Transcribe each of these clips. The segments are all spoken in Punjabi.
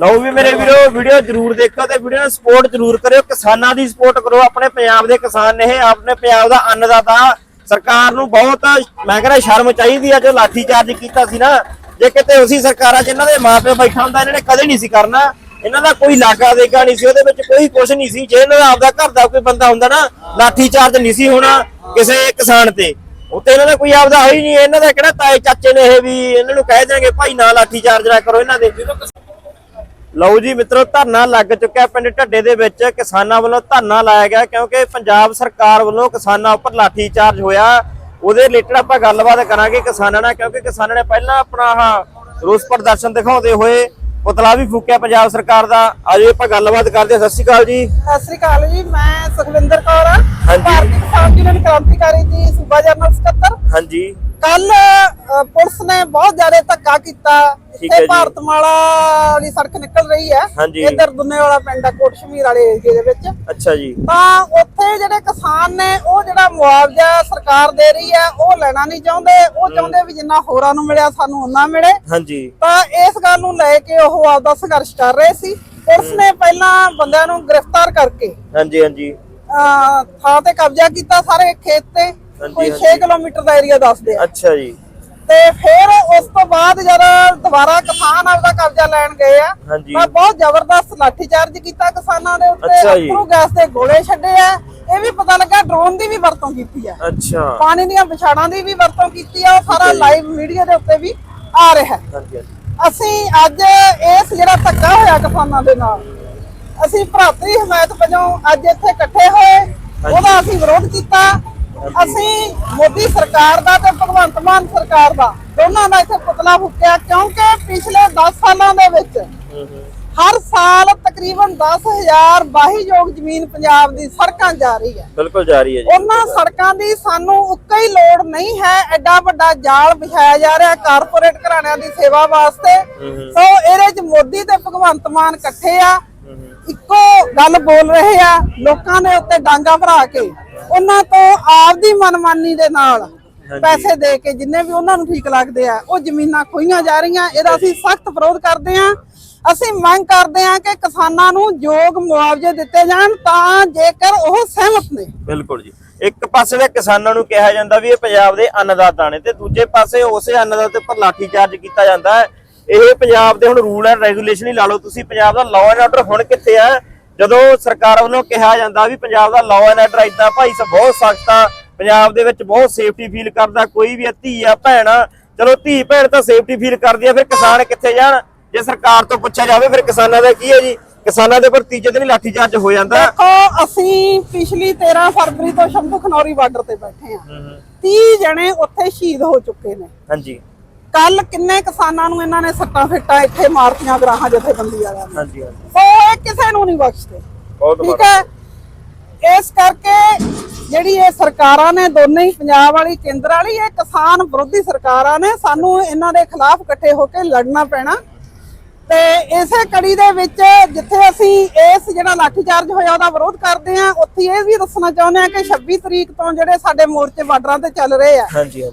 ਲਓ ਵੀ ਮੇਰੇ ਵੀਰੋ ਵੀਡੀਓ ਜਰੂਰ ਦੇਖੋ ਤੇ ਵੀਡੀਓ ਨੂੰ ਸਪੋਰਟ ਜਰੂਰ ਕਰਿਓ। ਕਿਸਾਨਾਂ ਦੀ ਸਪੋਰਟ ਕਰੋ। ਆਪਣੇ ਪੰਜਾਬ ਦੇ ਕਿਸਾਨ ਨੇ ਇਹ ਆਪਣੇ ਪੰਜਾਬ ਦਾ ਅੰਨਦਾਤਾ ਸਰਕਾਰ ਨੂੰ ਬਹੁਤ, ਮੈਂ ਕਹਿੰਦਾ ਸ਼ਰਮ ਚਾਹੀਦੀ ਆ, ਜੋ ਲਾਠੀ ਚਾਰਜ ਕੀਤਾ ਸੀ ਨਾ। ਜੇ ਕਿਤੇ ਉਸੇ ਸਰਕਾਰਾਂ 'ਚ ਇਹਨਾਂ ਦੇ ਮਾਪੇ ਬੈਠਾ ਹੁੰਦਾ, ਇਹਨਾਂ ਨੇ ਕਦੇ ਨਹੀਂ ਸੀ ਕਰਨਾ। ਇਹਨਾਂ ਦਾ ਕੋਈ ਲਾਗਾ ਦੇਗਾ ਨਹੀਂ ਸੀ, ਉਹਦੇ ਵਿੱਚ ਕੋਈ ਕੁਝ ਨਹੀਂ ਸੀ। ਜੇ ਇਹਨਾਂ ਦਾ ਆਪਦਾ ਘਰ ਦਾ ਕੋਈ ਬੰਦਾ ਹੁੰਦਾ ਨਾ, ਲਾਠੀ ਚਾਰਜ ਨਹੀਂ ਸੀ ਹੋਣਾ ਕਿਸੇ ਕਿਸਾਨ ਤੇ। ਉੱਤੇ ਇਹਨਾਂ ਦਾ ਕੋਈ ਆਪਦਾ ਹੋਈ ਹੀ ਨਹੀਂ। ਇਹਨਾਂ ਦਾ ਕਿਹੜਾ ਤਾਏ ਚਾਚੇ ਨੇ ਇਹ ਵੀ, ਇਹਨਾਂ ਨੂੰ ਕਹਿ ਦੇਣਗੇ ਭਾਈ ਨਾ ਲਾਠੀ ਚਾਰਜ ਨਾ ਕਰੋ ਇਹਨਾਂ ਦੇ। ਲਓ ਜੀ ਮਿੱਤਰੋ ਧਰਨਾ ਲੱਗ ਚੁੱਕਿਆ ਪਿੰਡ ਢੱਡੇ ਦੇ ਵਿੱਚ। ਕਿਸਾਨਾਂ ਵੱਲੋਂ ਧਰਨਾ ਲਾਇਆ ਗਿਆ ਕਿਉਂਕਿ ਪੰਜਾਬ ਸਰਕਾਰ ਵੱਲੋਂ ਕਿਸਾਨਾਂ ਉੱਪਰ ਲਾਠੀ ਚਾਰਜ ਹੋਇਆ। ਉਹਦੇ ਰਿਲੇਟਡ ਆਪਾਂ ਗੱਲਬਾਤ ਕਰਾਂਗੇ ਕਿਸਾਨਾਂ ਨਾਲ ਕਿਉਂਕਿ ਕਿਸਾਨਾਂ ਨੇ ਪਹਿਲਾਂ ਆਪਣਾ ਆਹ ਰੋਸ ਪ੍ਰਦਰਸ਼ਨ ਦਿਖਾਉਂਦੇ ਹੋਏ ਪੁਤਲਾ ਵੀ ਫੂਕਿਆ ਪੰਜਾਬ ਸਰਕਾਰ ਦਾ। ਆਜੋ ਆਪਾਂ ਗੱਲਬਾਤ ਕਰਦੇ ਹਾਂ। ਸਤਿ ਸ਼੍ਰੀ ਅਕਾਲ ਜੀ। ਸਤਿ ਸ੍ਰੀ ਅਕਾਲ ਜੀ ਮੈਂ ਸੁਖਵਿੰਦਰ ਕੌਰ ਹਾਂ। ਹਾਂਜੀ। ਭਾਰਤੀ ਕਿਸਾਨ ਯੂਨੀਅਨ ਕ੍ਰਾਂਤੀਕਾਰੀ ਦੀ ਸੂਬਾ ਜਨਰਲ ਸਕੱਤਰ। ਹਾਂਜੀ। ਕੱਲ ਪੁਲਿਸ ਨੇ ਬਹੁਤ ਜ਼ਿਆਦਾ ਧੱਕਾ ਕੀਤਾ। ਇੱਥੇ। ਭਾਰਤਮਾਲਾ ਵਾਲੀ ਸੜਕ ਨਿਕਲ ਰਹੀ ਹੈ। ਇੱਧਰ ਦੁੰਨੇ ਵਾਲਾ ਪਿੰਡ ਹੈ ਕੋਟ ਸ਼ਮੀਰ ਵਾਲੇ ਏਰੀਏ ਦੇ ਵਿੱਚ। ਅੱਛਾ ਜੀ। ਤਾਂ ਉੱਥੇ ਜਿਹੜੇ ਕਿਸਾਨ ਨੇ ਉਹ ਜਿਹੜਾ ਮੁਆਵਜ਼ਾ ਸਰਕਾਰ ਦੇ ਰਹੀ ਹੈ ਉਹ ਲੈਣਾ ਨਹੀਂ ਚਾਹੁੰਦੇ। ਉਹ ਚਾਹੁੰਦੇ ਵੀ ਜਿੰਨਾ ਹੋਰਾਂ ਨੂੰ ਮਿਲਿਆ ਸਾਨੂੰ ਉਹਨਾਂ ਮਿਲੇ। ਹਾਂਜੀ। ਤਾਂ ਇਸ ਗੱਲ ਨੂੰ ਲੈ ਕੇ ਉਹ ਆਪਦਾ ਸੰਘਰਸ਼ ਕਰ ਰਹੇ ਸੀ। ਪੁਲਿਸ ਨੇ ਪਹਿਲਾਂ ਬੰਦਿਆਂ ਨੂੰ ਗ੍ਰਿਫਤਾਰ ਕਰਕੇ ਹਾਂਜੀ ਹਾਂਜੀ। ਥਾਂ ਤੇ ਕਬਜ਼ਾ ਕੀਤਾ ਸਾਰੇ ਖੇਤ ਤੇ। ਕੋਈ ਹਾਂਜੀ। 6 ਕਿਲੋਮੀਟਰ ਦਾ ਏਰੀਆ ਦੱਸਦੇ ਆ। ਅੱਛਾ ਜੀ। ਤੇ ਫਿਰ ਉਸ ਤੋਂ ਬਾਅਦ ਜਦ ਦੁਬਾਰਾ ਕਿਸਾਨ ਆਪਦਾ ਕਬਜ਼ਾ ਲੈਣ ਗਏ ਆ। ਤਾਂ ਬਹੁਤ ਜ਼ਬਰਦਸਤ ਲਾਠੀਚਾਰਜ ਕੀਤਾ ਕਿਸਾਨਾਂ ਦੇ ਉੱਤੇ। ਅਥਰੂ ਗੈਸ ਦੇ ਗੋਲੇ ਛੱਡੇ ਆ। ਇਹ ਵੀ ਪਤਾ ਲੱਗਾ ਡਰੋਨ ਦੀ ਵੀ ਵਰਤੋਂ ਕੀਤੀ ਆ। ਅੱਛਾ। ਪਾਣੀ ਦੀਆਂ ਵਿਛਾੜਾਂ ਦੀ ਵੀ ਵਰਤੋਂ ਕੀਤੀ ਆ ਉਹ ਸਾਰਾ ਲਾਈਵ ਮੀਡੀਆ ਦੇ ਉੱਤੇ ਵੀ ਆ ਰਿਹਾ। ਹੈ ਅਸੀਂ ਅੱਜ ਇਸ ਜਿਹੜਾ ਧੱਕਾ ਹੋਇਆ ਕਿਸਾਨਾਂ ਦੇ ਨਾਲ ਅਸੀਂ ਭਰਾਤਰੀ ਹਮਾਇਤ ਵਜੋਂ ਅੱਜ ਇੱਥੇ ਇਕੱਠੇ ਹੋਏ ਉਹਦਾ ਅਸੀਂ ਵਿਰੋਧ ਕੀਤਾ। ਅਸੀਂ ਮੋਦੀ ਸਰਕਾਰ ਦਾ ਤੇ ਭਗਵੰਤ ਮਾਨ ਸਰਕਾਰ ਦਾ ਦੋਨਾਂ ਦਾ ਇੱਥੇ ਪੁਤਲਾ ਫੂਕਿਆ ਕਿਉਂਕਿ ਪਿਛਲੇ 10 ਸਾਲਾਂ ਦੇ ਵਿੱਚ ਹਰ ਸਾਲ ਤਕਰੀਬਨ 10000 ਵਾਹੀਯੋਗ ਜ਼ਮੀਨ ਪੰਜਾਬ ਦੀ ਸੜਕਾਂ ਜਾ ਰਹੀ ਹੈ। ਬਿਲਕੁਲ ਜਾਰੀ ਹੈ ਜੀ। ਉਹਨਾਂ ਸੜਕਾਂ ਦੀ ਸਾਨੂੰ ਉੱਕਾ ਹੀ ਲੋੜ ਨਹੀਂ ਹੈ ਐਡਾ ਵੱਡਾ ਜਾਲ ਵਿਛਾਇਆ ਜਾ ਰਿਹਾ ਕਾਰਪੋਰੇਟ ਘਰਾਣਿਆਂ ਦੀ ਸੇਵਾ ਵਾਸਤੇ। ਸੋ ਇਹਦੇ ਚ ਮੋਦੀ ਤੇ ਭਗਵੰਤ ਮਾਨ ਇਕੱਠੇ ਆ। ਇੱਕੋ ਗੱਲ ਬੋਲ ਰਹੇ ਆ ਲੋਕਾਂ ਦੇ ਉੱਤੇ ਡਾਂਗਾ ਭਰਾ ਕੇ। ਉਹਨਾਂ ਤੋਂ ਆਪਦੀ ਮਨਮਾਨੀ ਦੇ ਨਾਲ। ਪੈਸੇ ਦੇ ਕੇ ਜਿੰਨੇ ਵੀ ਉਹਨਾਂ ਨੂੰ ਠੀਕ ਲੱਗਦੇ ਆ ਉਹ ਜ਼ਮੀਨਾਂ ਖੋਈਆਂ ਜਾ ਰਹੀਆਂ। ਇਹਦਾ ਅਸੀਂ ਸਖਤ ਵਿਰੋਧ ਕਰਦੇ ਆ ਅਸੀਂ ਮੰਗ ਕਰਦੇ ਆ ਕਿ ਕਿਸਾਨਾਂ ਨੂੰ ਯੋਗ ਮੁਆਵਜ਼ੇ ਦਿੱਤੇ ਜਾਣ ਤਾਂ ਜੇਕਰ ਉਹ ਸਹਿਮਤ ਨੇ। ਬਿਲਕੁਲ ਜੀ। ਇੱਕ ਪਾਸੇ ਤਾਂ ਕਿਸਾਨਾਂ ਨੂੰ ਕਿਹਾ ਜਾਂਦਾ ਵੀ ਇਹ ਪੰਜਾਬ ਦੇ ਅੰਨਦਾਤਾ ਨੇ ਤੇ ਦੂਜੇ ਪਾਸੇ ਉਸੇ ਅੰਨਦਾਤੇ ਉੱਪਰ ਲਾਠੀ ਚਾਰਜ ਕੀਤਾ ਜਾਂਦਾ ਹੈ। ਇਹ ਪੰਜਾਬ ਦੇ ਹੁਣ ਰੂਲ ਐਂਡ ਰੈਗੂਲੇਸ਼ਨ ਹੀ ਲਾ ਲਓ। ਤੁਸੀਂ ਪੰਜਾਬ ਦਾ ਲਾਅ ਐਂਡ ਆਰਡਰ ਹੁਣ ਕਿੱਥੇ ਆ? ਜਦੋਂ ਸਰਕਾਰ ਵੱਲੋਂ ਕਿਹਾ ਜਾਂਦਾ ਵੀ ਪੰਜਾਬ ਦਾ ਲਾਅ ਐਂਡ ਆਰਡਰ ਇਦਾਂ ਭਾਈ ਸਾਹਿਬ ਬਹੁਤ ਸਖਤ ਆ ਪੰਜਾਬ ਦੇ ਵਿੱਚ ਬਹੁਤ ਸੇਫਟੀ ਫੀਲ ਕਰਦਾ ਕੋਈ ਵੀ ਧੀ ਆ ਭੈਣ ਚਲੋ ਧੀ ਭੈਣ ਤਾਂ ਸੇਫਟੀ ਫੀਲ ਕਰਦੀ ਆ ਫਿਰ ਕਿਸਾਨ ਕਿੱਥੇ ਜਾਣ? ਜੇ ਸਰਕਾਰ ਤੋਂ ਪੁੱਛਿਆ ਜਾਵੇ ਫਿਰ ਕਿਸਾਨਾਂ ਦਾ ਕੀ ਹੈ ਜੀ? ਕਿਸਾਨਾਂ ਦੇ ਉੱਪਰ ਤੀਜੇ ਦਿਨ ਲਾਠੀ ਚਾਰਜ ਹੋ ਜਾਂਦਾ। ਦੇਖੋ ਅਸੀਂ ਪਿਛਲੀ 13 ਫਰਵਰੀ ਤੋਂ ਸ਼ੰਭੂ ਖਨੌਰੀ ਬਾਰਡਰ ਤੇ ਬੈਠੇ ਆ। 30 ਜਣੇ ਉੱਥੇ ਸ਼ਹੀਦ ਹੋ ਚੁੱਕੇ ਨੇ। ਹਾਂਜੀ। ਕੱਲ ਕਿੰਨੇ ਕਿਸਾਨਾਂ ਨੂੰ ਇਹਨਾਂ ਨੇ ਸੱਟਾਂ ਫਿੱਟਾਂ ਇੱਥੇ ਮਾਰਤੀਆਂ ਗਰਾਹਾਂ ਜਥੇਬੰਦੀ ਵਾਲਿਆਂ ਨੇ। ਹਾਂਜੀ ਹਾਂਜੀ। ਸੋ ਇਹ ਕਿਸੇ ਨੂੰ ਨਹੀਂ ਬਖਸ਼ਦੇ। ਬਹੁਤ ਠੀਕ ਹੈ? ਇਸ ਕਰਕੇ ਜਿਹੜੀ ਇਹ ਸਰਕਾਰਾਂ ਨੇ ਦੋਨੇ ਹੀ ਪੰਜਾਬ ਵਾਲੀ ਕੇਂਦਰ ਵਾਲੀ ਇਹ ਕਿਸਾਨ ਵਿਰੋਧੀ ਸਰਕਾਰਾਂ ਨੇ ਸਾਨੂੰ ਇਹਨਾਂ ਦੇ ਖਿਲਾਫ ਇਕੱਠੇ ਹੋ ਕੇ ਲੜਨਾ ਪੈਣਾ। ਤੇ ਇਸੇ ਕੜੀ ਦੇ ਵਿੱਚ ਜਿੱਥੇ ਅਸੀਂ ਇਸ ਜਿਹੜਾ ਲਾਠੀਚਾਰਜ ਹੋਇਆ ਉਹਦਾ ਵਿਰੋਧ ਕਰਦੇ ਆ ਉੱਥੇ ਇਹ ਵੀ ਦੱਸਣਾ ਚਾਹੁੰਦੇ ਆ ਕਿ 26 ਤਰੀਕ ਤੋਂ ਜਿਹੜੇ ਸਾਡੇ ਮੋਰਚੇ ਬਾਰਡਰਾਂ ਤੇ ਚੱਲ ਰਹੇ ਆ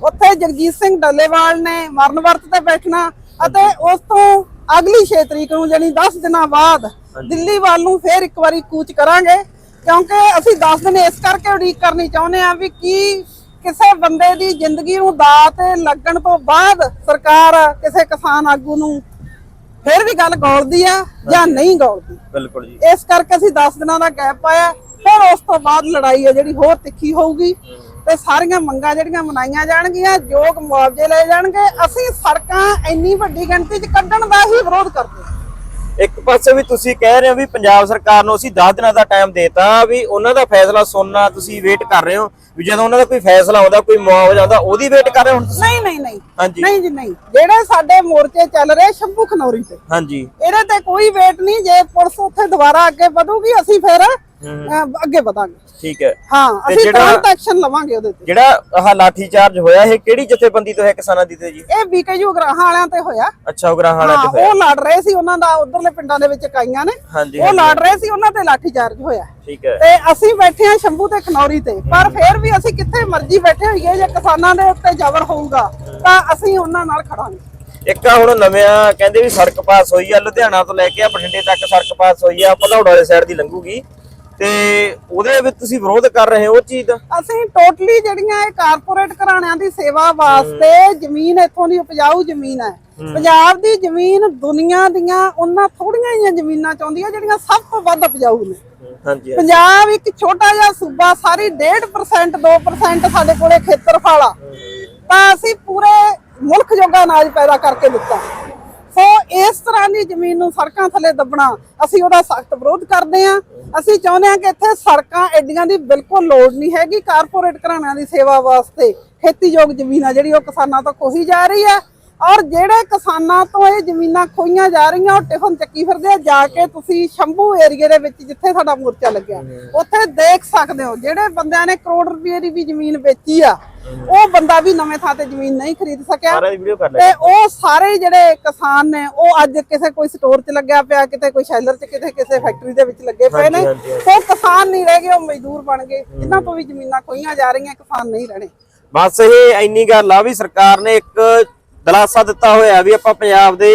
ਉੱਥੇ ਜਗਜੀਤ ਸਿੰਘ ਡੱਲੇਵਾਲ ਨੇ ਮਰਨ ਵਰਤ ਤੇ ਬੈਠਣਾ ਅਤੇ ਉਸ ਤੋਂ ਅਗਲੀ 6 ਤਰੀਕ ਨੂੰ ਜਾਨੀ 10 ਦਿਨਾਂ ਬਾਅਦ ਦਿੱਲੀ ਵੱਲ ਨੂੰ ਫੇਰ ਇੱਕ ਵਾਰੀ ਕੂਚ ਕਰਾਂਗੇ ਕਿਉਂਕਿ ਅਸੀਂ 10 ਦਿਨ ਇਸ ਕਰਕੇ ਉਡੀਕ ਕਰਨੀ ਚਾਹੁੰਦੇ ਆ ਵੀ ਕੀ ਕਿਸੇ ਬੰਦੇ ਦੀ ਜ਼ਿੰਦਗੀ ਨੂੰ ਦਾਅ ਤੇ ਲੱਗਣ ਤੋਂ ਬਾਅਦ ਸਰਕਾਰ ਕਿਸੇ ਕਿਸਾਨ ਆਗੂ ਨੂੰ ਫੇਰ ਵੀ ਗੱਲ ਗੌਲਦੀ ਆ ਜਾਂ ਨਹੀਂ ਗੌਲਦੀ? ਬਿਲਕੁਲ ਜੀ। ਇਸ ਕਰਕੇ ਅਸੀਂ 10 ਦਿਨਾਂ ਦਾ ਗੈਪ ਪਾਇਆ ਫਿਰ ਉਸ ਤੋਂ ਬਾਅਦ ਲੜਾਈ ਹੈ ਜਿਹੜੀ ਹੋਰ ਤਿੱਖੀ ਹੋਊਗੀ। ਤੇ ਸਾਰੀਆਂ ਮੰਗਾਂ ਜਿਹੜੀਆਂ ਮਨਾਈਆਂ ਜਾਣਗੀਆਂ ਯੋਗ ਮੁਆਵਜ਼ੇ ਲਏ ਜਾਣਗੇ ਅਸੀਂ ਸੜਕਾਂ ਇੰਨੀ ਵੱਡੀ ਗਿਣਤੀ 'ਚ ਕੱਢਣ ਦਾ ਹੀ ਵਿਰੋਧ ਕਰਦੇ ਹਾਂ। ਇੱਕ ਪਾਸੇ ਵੀ ਤੁਸੀਂ ਕਹਿ ਰਹੇ ਹੋ ਵੀ ਪੰਜਾਬ ਸਰਕਾਰ ਨੂੰ ਅਸੀਂ 10 ਦਿਨਾਂ ਦਾ ਟਾਈਮ ਦੇਤਾ ਵੀ ਉਹਨਾਂ ਦਾ ਫੈਸਲਾ ਸੁਣਨਾ ਤੁਸੀਂ ਵੇਟ ਕਰ ਰਹੇ ਹੋ ਵੀ ਜਦੋਂ ਉਹਨਾਂ ਦਾ ਕੋਈ ਫੈਸਲਾ ਆਉਂਦਾ ਕੋਈ ਮੁਆਵਜ਼ਾ ਆਉਂਦਾ ਉਹਦੀ ਵੇਟ ਕਰ ਰਹੇ ਹੋ ਹੁਣ ਤੁਸੀਂ? ਨਹੀਂ ਨਹੀਂ ਨਹੀਂ। ਹਾਂਜੀ। ਨਹੀਂ ਜੀ ਨਹੀਂ। ਜਿਹੜੇ ਸਾਡੇ ਮੋਰਚੇ ਚੱਲ ਰਹੇ ਸ਼ੰਭੂ ਖਨੌਰੀ ਤੇ। ਹਾਂਜੀ। ਇਹਦੇ ਤੇ ਕੋਈ ਵੇਟ ਨਹੀਂ ਜੇ ਪੁਲਿਸ ਉੱਥੇ ਦੁਬਾਰਾ ਅੱਗੇ ਵਧੂਗੀ ਅਸੀਂ ਫਿਰ ਅੱਗੇ ਵਧਾਂਗੇ। ਠੀਕ ਹੈ। ਹਾਂ ਤੇ ਅਸੀਂ ਜਿਹੜਾ- ਤੁਰੰਤ ਐਕਸ਼ਨ ਲਵਾਂਗੇ ਉਹਦੇ ਤੇ। ਜਿਹੜਾ ਆਹ ਲਾਠੀ ਚਾਰਜ ਹੋਇਆ ਇਹ ਕਿਹੜੀ ਜਥੇਬੰਦੀ ਤੋਂ ਹੈ ਕਿਸਾਨਾਂ ਦੀ ਤੇ ਜੀ? ਇਹ ਬੀਕੇਯੂ ਗਰਾਹਾਂ ਤੇ ਹੋਇਆ। ਅੱਛਾ ਉਗਰਾ ਹਾਲਾ ਹਾਂ ਚ ਹੋਇਆ। ਉਹ ਲੜ ਰਹੇ ਸੀ ਉਹਨਾਂ ਦਾ ਉਧਰਲੇ ਪਿੰਡਾਂ ਦੇ ਵਿੱਚ ਇਕਾਈਆਂ ਨੇ। ਹਾਂਜੀ ਉਹ ਲੜ ਰਹੇ ਸੀ ਉਹਨਾਂ ਤੇ ਲਾਠੀ ਚਾਰਜ ਹੋਇਆ। ਠੀਕ ਹੈ। ਤੇ ਅਸੀਂ ਬੈਠੇ ਹਾਂ ਸ਼ੰਭੂ ਤੇ ਖਨੌਰੀ ਤੇ। ਪਰ ਫਿਰ ਵੀ ਅਸੀਂ ਕਿੱਥੇ ਮਰਜ਼ੀ ਬੈਠੇ ਹੋਈਏ ਜੇ ਕਿਸਾਨਾਂ ਦੇ ਉੱਤੇ ਜ਼ਬਰ ਹੋਊਗਾ ਤਾਂ ਅਸੀਂ ਉਹਨਾਂ ਨਾਲ ਖੜਾਂਗੇ। ਇੱਕ ਆ ਹੁਣ ਨਵਿਆਂ ਕਹਿੰਦੇ ਵੀ ਸੜਕ ਪਾਸ ਹੋਈ ਆ ਲੁਧਿਆਣਾ ਤੋਂ ਲੈ ਕੇ ਆ ਬਠਿੰਡੇ ਤੱਕ ਸੜਕ ਪਾਸ ਹੋਈ ਆ ਭਲੌੜ ਵਾਲੇ ਸਾਈਡ ਦੀ ਲੰਘੂਗੀ। ਤੇ ਉਹਦੇ ਵਿੱਚ ਤੁਸੀਂ ਵਿਰੋਧ ਕਰ ਰਹੇ ਹੋ ਉਹ ਚੀਜ਼ ਦਾ? ਅਸੀਂ ਟੋਟਲੀ ਜਿਹੜੀਆਂ ਇਹ ਕਾਰਪੋਰੇਟ ਘਰਾਣਿਆਂ ਦੀ ਸੇਵਾ ਵਾਸਤੇ ਜ਼ਮੀਨ ਇੱਥੋਂ ਦੀ ਉਪਜਾਊ ਜ਼ਮੀਨ ਹੈ। ਪੰਜਾਬ ਦੀ ਜ਼ਮੀਨ ਦੁਨੀਆ ਦੀਆਂ ਉਹਨਾਂ ਥੋੜੀਆਂ ਜਿਹੀਆਂ ਜ਼ਮੀਨਾਂ ਚਾਹੁੰਦੀਆਂ ਜਿਹੜੀਆਂ ਸਭ ਤੋਂ ਵੱਧ ਉਪਜਾਊ ਨੇ। ਹਾਂਜੀ ਪੰਜਾਬ ਇੱਕ ਛੋਟਾ ਜਿਹਾ ਸੂਬਾ ਸਾਰੀ 1.5% 2% ਸਾਡੇ ਕੋਲੇ ਖੇਤਰਫਲ। ਆ ਤਾਂ ਅਸੀਂ ਪੂਰੇ ਮੁਲਕ ਜੋਗਾ ਅਨਾਜ ਪੈਦਾ ਕਰਕੇ ਦਿੱਤਾ। ਇਸ ਤਰ੍ਹਾਂ ਦੀ ਜ਼ਮੀਨ ਨੂੰ ਸੜਕਾਂ ਥੱਲੇ ਦੱਬਣਾ ਅਸੀਂ ਉਹਦਾ ਸਖਤ ਵਿਰੋਧ ਕਰਦੇ ਹਾਂ। ਅਸੀਂ ਚਾਹੁੰਦੇ ਹਾਂ ਕਿ ਇੱਥੇ ਸੜਕਾਂ ਐਡੀਆਂ ਦੀ ਬਿਲਕੁਲ ਲੋੜ ਨਹੀਂ ਹੈਗੀ। ਕਾਰਪੋਰੇਟ ਘਰਾਣਿਆਂ ਦੀ ਸੇਵਾ ਵਾਸਤੇ ਖੇਤੀਯੋਗ ਜ਼ਮੀਨ ਆ ਜਿਹੜੀ ਉਹ ਕਿਸਾਨਾਂ ਤੋਂ ਖੋਹੀ ਜਾ ਰਹੀ ਹੈ। ਔਰ ਜਿਹੜੇ ਕਿਸਾਨਾਂ ਤੋਂ ਇਹ ਜ਼ਮੀਨਾਂ ਖੋਈਆਂ ਜਾ ਰਹੀਆਂ ਉਹ ਟਿਫਨ ਚੱਕੀ ਫਿਰਦੇ ਆ ਜਾ ਕੇ ਤੁਸੀਂ ਸ਼ੰਭੂ ਏਰੀਏ ਦੇ ਵਿੱਚ ਜਿੱਥੇ ਸਾਡਾ ਮੋਰਚਾ ਲੱਗਿਆ ਉੱਥੇ ਦੇਖ ਸਕਦੇ ਹੋ ਜਿਹੜੇ ਬੰਦਿਆਂ ਨੇ ਕਰੋੜ ਰੁਪਏ ਦੀ ਵੀ ਜ਼ਮੀਨ ਵੇਚੀ ਆ ਉਹ ਬੰਦਾ ਵੀ ਨਵੇਂ ਥਾਂ ਤੇ ਜ਼ਮੀਨ ਨਹੀਂ ਖਰੀਦ ਸਕਿਆ। ਤੇ ਉਹ ਸਾਰੇ ਜਿਹੜੇ ਕਿਸਾਨ ਨੇ ਉਹ ਅੱਜ ਕਿਸੇ ਕੋਈ ਸਟੋਰ 'ਚ ਲੱਗਿਆ ਪਿਆ ਕਿਤੇ ਕੋਈ ਸ਼ੈਲਰ 'ਚ ਕਿਤੇ ਕਿਸੇ ਫੈਕਟਰੀ ਦੇ ਵਿੱਚ ਲੱਗੇ ਪਏ ਨੇ। ਸੋ ਕਿਸਾਨ ਨਹੀਂ ਰਹਿ ਗਏ ਉਹ ਮਜ਼ਦੂਰ ਬਣ ਗਏ ਜਿਨ੍ਹਾਂ ਤੋਂ ਵੀ ਜ਼ਮੀਨਾਂ ਖੋਈਆਂ ਜਾ ਰਹੀਆਂ ਕਿਸਾਨ ਨਹੀਂ ਰਹਿਣੇ। ਬਸ ਇਹ ਇੰਨੀ ਗੱਲ ਆ ਵੀ ਸਰਕਾਰ ਨੇ ਇੱਕ ਦਲਾਸਾ ਦਿੱਤਾ ਹੋਇਆ ਵੀ ਆਪਾਂ ਪੰਜਾਬ ਦੇ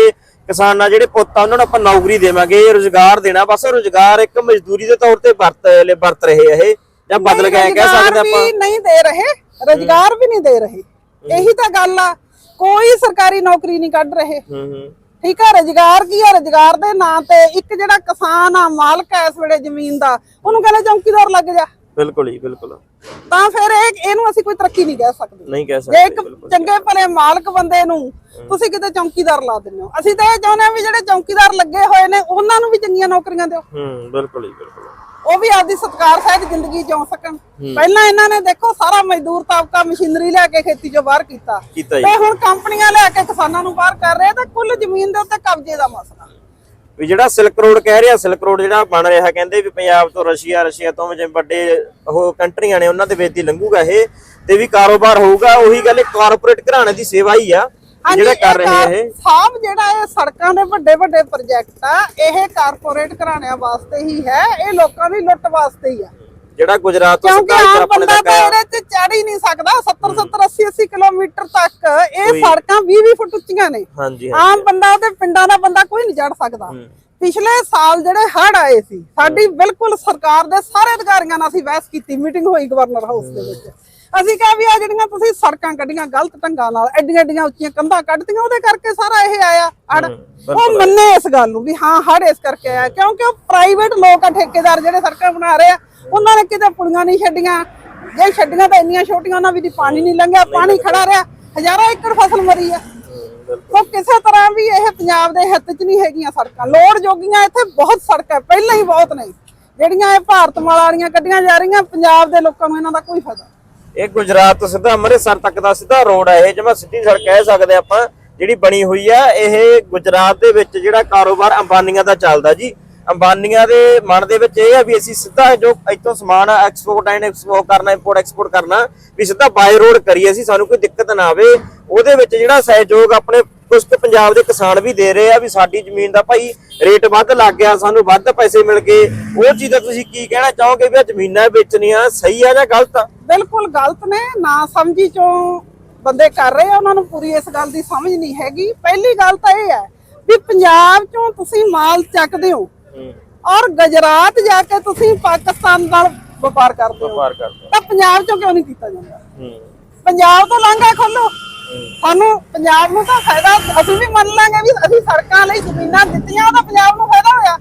ਕਿਸਾਨਾਂ ਜਿਹੜੇ ਪੁੱਤ ਆ ਉਹਨਾਂ ਨੂੰ ਆਪਾਂ ਨੌਕਰੀ ਦੇਵਾਂਗੇ ਰੋਜ਼ਗਾਰ ਦੇਣਾ। ਬਸ ਰੋਜ਼ਗਾਰ ਇੱਕ ਮਜ਼ਦੂਰੀ ਦੇ ਤੌਰ ਤੇ ਵਰਤ ਲੈ ਵਰਤ ਰਹੇ ਆ ਇਹ ਜਾਂ ਬਦਲ ਐਂ ਕਹਿ ਸਕਦੇ ਆਪਾਂ। ਨਹੀਂ ਦੇ ਰਹੇ ਰੋਜ਼ਗਾਰ ਵੀ ਨਹੀਂ ਦੇ ਰਹੇ। ਇਹੀ ਤਾਂ ਗੱਲ ਆ ਕੋਈ ਸਰਕਾਰੀ ਨੌਕਰੀ ਨਹੀਂ ਕੱਢ ਰਹੇ। ਹੂੰ ਹੂੰ। ਠੀਕ ਆ ਰੋਜ਼ਗਾਰ ਕੀ ਆ? ਰੋਜ਼ਗਾਰ ਦੇ ਨਾਂ ਤੇ ਇੱਕ ਜਿਹੜਾ ਕਿਸਾਨ ਆ ਮਾਲਕ ਆ ਇਸ ਵੇਲੇ ਜ਼ਮੀਨ ਦਾ ਉਹਨੂੰ ਕਹਿੰਦੇ ਚੌਕੀਦਾਰ ਲੱਗ ਜਾ। ਬਿਲਕੁਲ ਜੀ ਬਿਲਕੁਲ। ਤਾਂ ਫਿਰ ਇਹ ਇਹਨੂੰ ਅਸੀਂ ਕੋਈ ਤਰੱਕੀ ਨਹੀਂ ਕਹਿ ਸਕਦੇ। ਨਹੀਂ ਕਹਿ ਜੇ ਸਕਦੇ ਇੱਕ ਚੰਗੇ ਭਲੇ ਮਾਲਕ ਬੰਦੇ ਨੂੰ ਤੁਸੀਂ ਕਿਤੇ ਚੌਕੀਦਾਰ ਲਾ ਦਿੰਦੇ ਹੋ। ਅਸੀਂ ਤਾਂ ਇਹ ਚਾਹੁੰਦੇ ਹਾਂ ਵੀ ਜਿਹੜੇ ਚੌਕੀਦਾਰ ਲੱਗੇ ਹੋਏ ਨੇ ਉਹਨਾਂ ਨੂੰ ਵੀ ਚੰਗੀਆਂ ਨੌਕਰੀਆਂ ਦਿਓ। ਹੂੰ ਬਿਲਕੁਲ ਜੀ ਬਿਲਕੁਲ। ਉਹ ਵੀ ਆਪਦੀ ਸਤਕਾਰ ਸਹਿਤ ਜ਼ਿੰਦਗੀ ਜਿਉ ਸਕਣ। ਪਹਿਲਾਂ ਇਹਨਾਂ ਨੇ ਦੇਖੋ ਸਾਰਾ ਮਜ਼ਦੂਰ ਤਾਬਕਾ ਮਸ਼ੀਨਰੀ ਲੈ ਕੇ ਖੇਤੀ ਚੋਂ ਬਾਹਰ ਕੀਤਾ। ਤੇ ਹੁਣ ਕੰਪਨੀਆਂ ਲੈ ਕੇ ਕਿਸਾਨਾਂ ਨੂੰ ਬਾਹਰ ਕਰ ਰਹੇ ਤਾਂ ਕੁੱਲ ਜ਼ਮੀਨ ਦੇ ਉੱਤੇ ਕਬਜ਼ੇ ਦਾ ਮਸਲਾ। ਵੀ ਜਿਹੜਾ ਸਿਲਕ ਰੋਡ ਕਹਿ ਰਿਹਾ ਸਿਲਕ ਰੋਡ ਜਿਹੜਾ ਬਣ ਰਿਹਾ ਕਹਿੰਦੇ ਵੀ ਪੰਜਾਬ ਤੋਂ ਰਸ਼ੀਆ ਰਸ਼ੀਆ ਤੋਂ ਜਿਵੇਂ ਵੱਡੇ ਉਹ ਕੰਟਰੀਆਂ ਨੇ ਉਹਨਾਂ ਦੇ ਵਿੱਚ ਦੀ ਲੰਘੂਗਾ ਇਹ ਤੇ ਵੀ ਕਾਰੋਬਾਰ ਹੋਊਗਾ ਉਹੀ ਗੱਲ ਕਾਰਪੋਰੇਟ ਘਰਾਣੇ ਦੀ ਸੇਵਾ ਹੀ ਆ ਜਿਹੜਾ ਕਰ ਰਹੇ ਇਹ। ਸਾਬ ਜਿਹੜਾ ਇਹ ਸੜਕਾਂ ਦੇ ਵੱਡੇ ਵੱਡੇ ਪ੍ਰੋਜੈਕਟ ਆ ਇਹ ਕਾਰਪੋਰੇਟ ਘਰਾਣਿਆਂ ਵਾਸਤੇ ਹੀ ਹੈ ਇਹ ਲੋਕਾਂ ਦੀ ਲੁੱਟ ਵਾਸਤੇ ਹੀ ਆ। ਜਿਹੜਾ ਗੁਜਰਾਤ ਤੋਂ ਕਿਉਂਕਿ ਇੱਧਰ ਆਮ ਆਪਣੇ ਬੰਦਾ ਤੱਕ ਤਾਂ ਆਇਆ। ਇਹਦੇ 'ਚ ਚੜ ਹੀ ਨਹੀਂ ਸਕਦਾ 70 70 80 80 ਕਿਲੋਮੀਟਰ ਤੱਕ ਇਹ ਸੜਕਾਂ 20 20 ਫੁੱਟ ਉੱਚੀਆਂ ਨੇ। ਹਾਂਜੀ ਆਮ ਬੰਦਾ ਤੇ ਪਿੰਡਾਂ ਦਾ ਬੰਦਾ ਕੋਈ ਨਹੀਂ ਚੜ ਸਕਦਾ। ਪਿਛਲੇ ਸਾਲ ਜਿਹੜੇ ਹੜ੍ਹ ਆਏ ਸੀ ਸਾਡੀ ਬਿਲਕੁਲ ਸਰਕਾਰ ਦੇ ਸਾਰੇ ਅਧਿਕਾਰੀਆਂ ਨਾਲ ਅਸੀਂ ਬਹਿਸ ਕੀਤੀ ਮੀਟਿੰਗ ਹੋਈ ਗਵਰਨਰ ਹਾਊਸ ਦੇ ਵਿੱਚ। ਅਸੀਂ ਕਿਹਾ ਵੀ ਆ ਜਿਹੜੀਆਂ ਤੁਸੀਂ ਸੜਕਾਂ ਕੱਢੀਆਂ ਗਲਤ ਢੰਗਾਂ ਨਾਲ ਐਡੀਆਂ ਐਡੀਆਂ ਉੱਚੀਆਂ ਕੰਧਾਂ ਕੱਢਤੀਆਂ ਉਹਦੇ ਕਰਕੇ ਸਾਰਾ ਇਹ ਆਇਆ ਹੜ ਉਹ ਮੰਨੇ ਇਸ ਗੱਲ ਨੂੰ ਵੀ ਹਾਂ ਹੜ ਇਸ ਕਰਕੇ ਆਇਆ ਕਿਉਂਕਿ ਉਹ ਪ੍ਰਾਈਵੇਟ ਲੋਕ ਆ ਠੇਕੇਦਾਰ ਜਿਹੜੇ ਸੜਕਾਂ ਬਣਾ ਰਹੇ ਆ ਉਹਨਾਂ ਨੇ ਕਿਤੇ ਪੁਲੀਆਂ ਨਹੀਂ ਛੱਡੀਆਂ। ਜੇ ਛੱਡੀਆਂ ਤਾਂ ਇੰਨੀਆਂ ਛੋਟੀਆਂ ਉਹਨਾਂ ਵੀ ਦੀ ਪਾਣੀ ਨਹੀਂ ਲੰਘਿਆ ਪਾਣੀ ਖੜਾ ਰਿਹਾ। ਹਜ਼ਾਰਾਂ ਏਕੜ ਫਸਲ ਮਰੀ ਆ। ਉਹ ਕਿਸੇ ਤਰ੍ਹਾਂ ਵੀ ਇਹ ਪੰਜਾਬ ਦੇ ਹਿੱਤ 'ਚ ਨਹੀਂ ਹੈਗੀਆਂ ਸੜਕਾਂ। ਲੋੜ ਜੋਗੀਆਂ ਇੱਥੇ ਬਹੁਤ ਸੜਕਾਂ ਪਹਿਲਾਂ ਹੀ ਬਹੁਤ ਨੇ। ਜਿਹੜੀਆਂ ਇਹ ਭਾਰਤ ਮਾਲਾ ਵਾਲੀਆਂ ਕੱਢੀਆਂ ਜਾ ਰਹੀਆਂ ਪੰਜਾਬ ਦੇ ਲੋਕਾਂ ਨੂੰ ਇਹਨਾਂ ਦਾ ਕੋਈ ਫਾਇਦਾ ਇਹ ਗੁਜਰਾਤ ਤੋਂ ਸਿੱਧਾ ਅੰਮ੍ਰਿਤਸਰ ਤੱਕ ਦਾ ਸਿੱਧਾ ਰੋਡ ਹੈ ਇਹ ਜਿਵੇਂ ਸਿੱਧੀ ਸੜਕ ਕਹਿ ਸਕਦੇ ਆਪਾਂ ਜਿਹੜੀ ਬਣੀ ਹੋਈ ਆ ਇਹ ਗੁਜਰਾਤ ਦੇ ਵਿੱਚ ਜਿਹੜਾ ਕਾਰੋਬਾਰ ਅੰਬਾਨੀਆਂ ਦਾ ਚੱਲਦਾ ਜੀ। ਅੰਬਾਨੀਆਂ ਦੇ ਮਨ ਦੇ ਵਿੱਚ ਇਹ ਆ ਵੀ ਅਸੀਂ ਸਿੱਧਾ ਜੋ ਇੱਥੋਂ ਸਮਾਨ ਐਕਸਪੋਰਟ ਐਂਡ ਐਕਸਪੋਰਟ ਕਰਨਾ ਇੰਪੋਰਟ ਐਕਸਪੋਰਟ ਕਰਨਾ, ਵੀ ਸਿੱਧਾ ਬਾਈ ਰੋਡ ਕਰੀਏ ਅਸੀਂ, ਸਾਨੂੰ ਕੋਈ ਦਿੱਕਤ ਨਾ ਆਵੇ। ਉਹਦੇ ਵਿੱਚ ਜਿਹੜਾ ਸਹਿਯੋਗ ਆਪਣੇ ਕੁਝ ਕੁ ਪੰਜਾਬ ਦੇ ਕਿਸਾਨ ਵੀ ਦੇ ਰਹੇ ਆ ਵੀ ਸਾਡੀ ਜ਼ਮੀਨ ਦਾ ਭਾਈ ਰੇਟ ਵੱਧ ਲੱਗ ਗਿਆ, ਸਾਨੂੰ ਵੱਧ ਪੈਸੇ ਮਿਲ ਗਏ। ਉਹ ਚੀਜ਼ ਦਾ ਤੁਸੀਂ ਕੀ ਕਹਿਣਾ ਚਾਹੋਗੇ ਵੀ ਆ ਜ਼ਮੀਨਾਂ ਵੇਚਣੀਆਂ ਸਹੀ ਆ ਜਾਂ ਗਲਤ ਆ? ਬਿਲਕੁਲ ਗਲਤ ਨੇ, ਨਾ ਸਮਝੀ ਚੋਂ ਬੰਦੇ ਕਰ ਰਹੇ ਆ, ਉਹਨਾਂ ਨੂੰ ਪੂਰੀ ਇਸ ਗੱਲ ਦੀ ਸਮਝ ਨਹੀਂ ਹੈਗੀ। ਪਹਿਲੀ ਗੱਲ ਤਾਂ ਇਹ ਹੈ ਵੀ ਪੰਜਾਬ ਚੋਂ ਤੁਸੀਂ ਮਾਲ ਚੱਕਦੇ ਹੋ ਔਰ ਗੁਜਰਾਤ ਜਾ ਕੇ ਤੁਸੀਂ ਪਾਕਿਸਤਾਨ ਨਾਲ ਵਪਾਰ ਕਰਦੇ ਹੋ। ਵਪਾਰ ਕਰਦੇ ਤਾਂ ਪੰਜਾਬ ਚੋਂ ਕਿਉਂ ਨਹੀਂ ਕੀਤਾ ਜਾਂਦਾ? ਪੰਜਾਬ ਤੋਂ ਲਾਂਘਾ ਖੋਲੋ ਸਾਨੂੰ ਪੰਜਾਬ ਨੂੰ ਤਾਂ ਫਾਇਦਾ ਅਸੀਂ ਵੀ ਮੰਨ ਲਾਂਗੇ ਵੀ ਅਸੀਂ ਸੜਕਾਂ ਲਈ ਜ਼ਮੀਨਾਂ ਦਿੱਤੀਆਂ ਉਹਦਾ ਪੰਜਾਬ ਨੂੰ ਫਾਇਦਾ ਹੋਇਆ।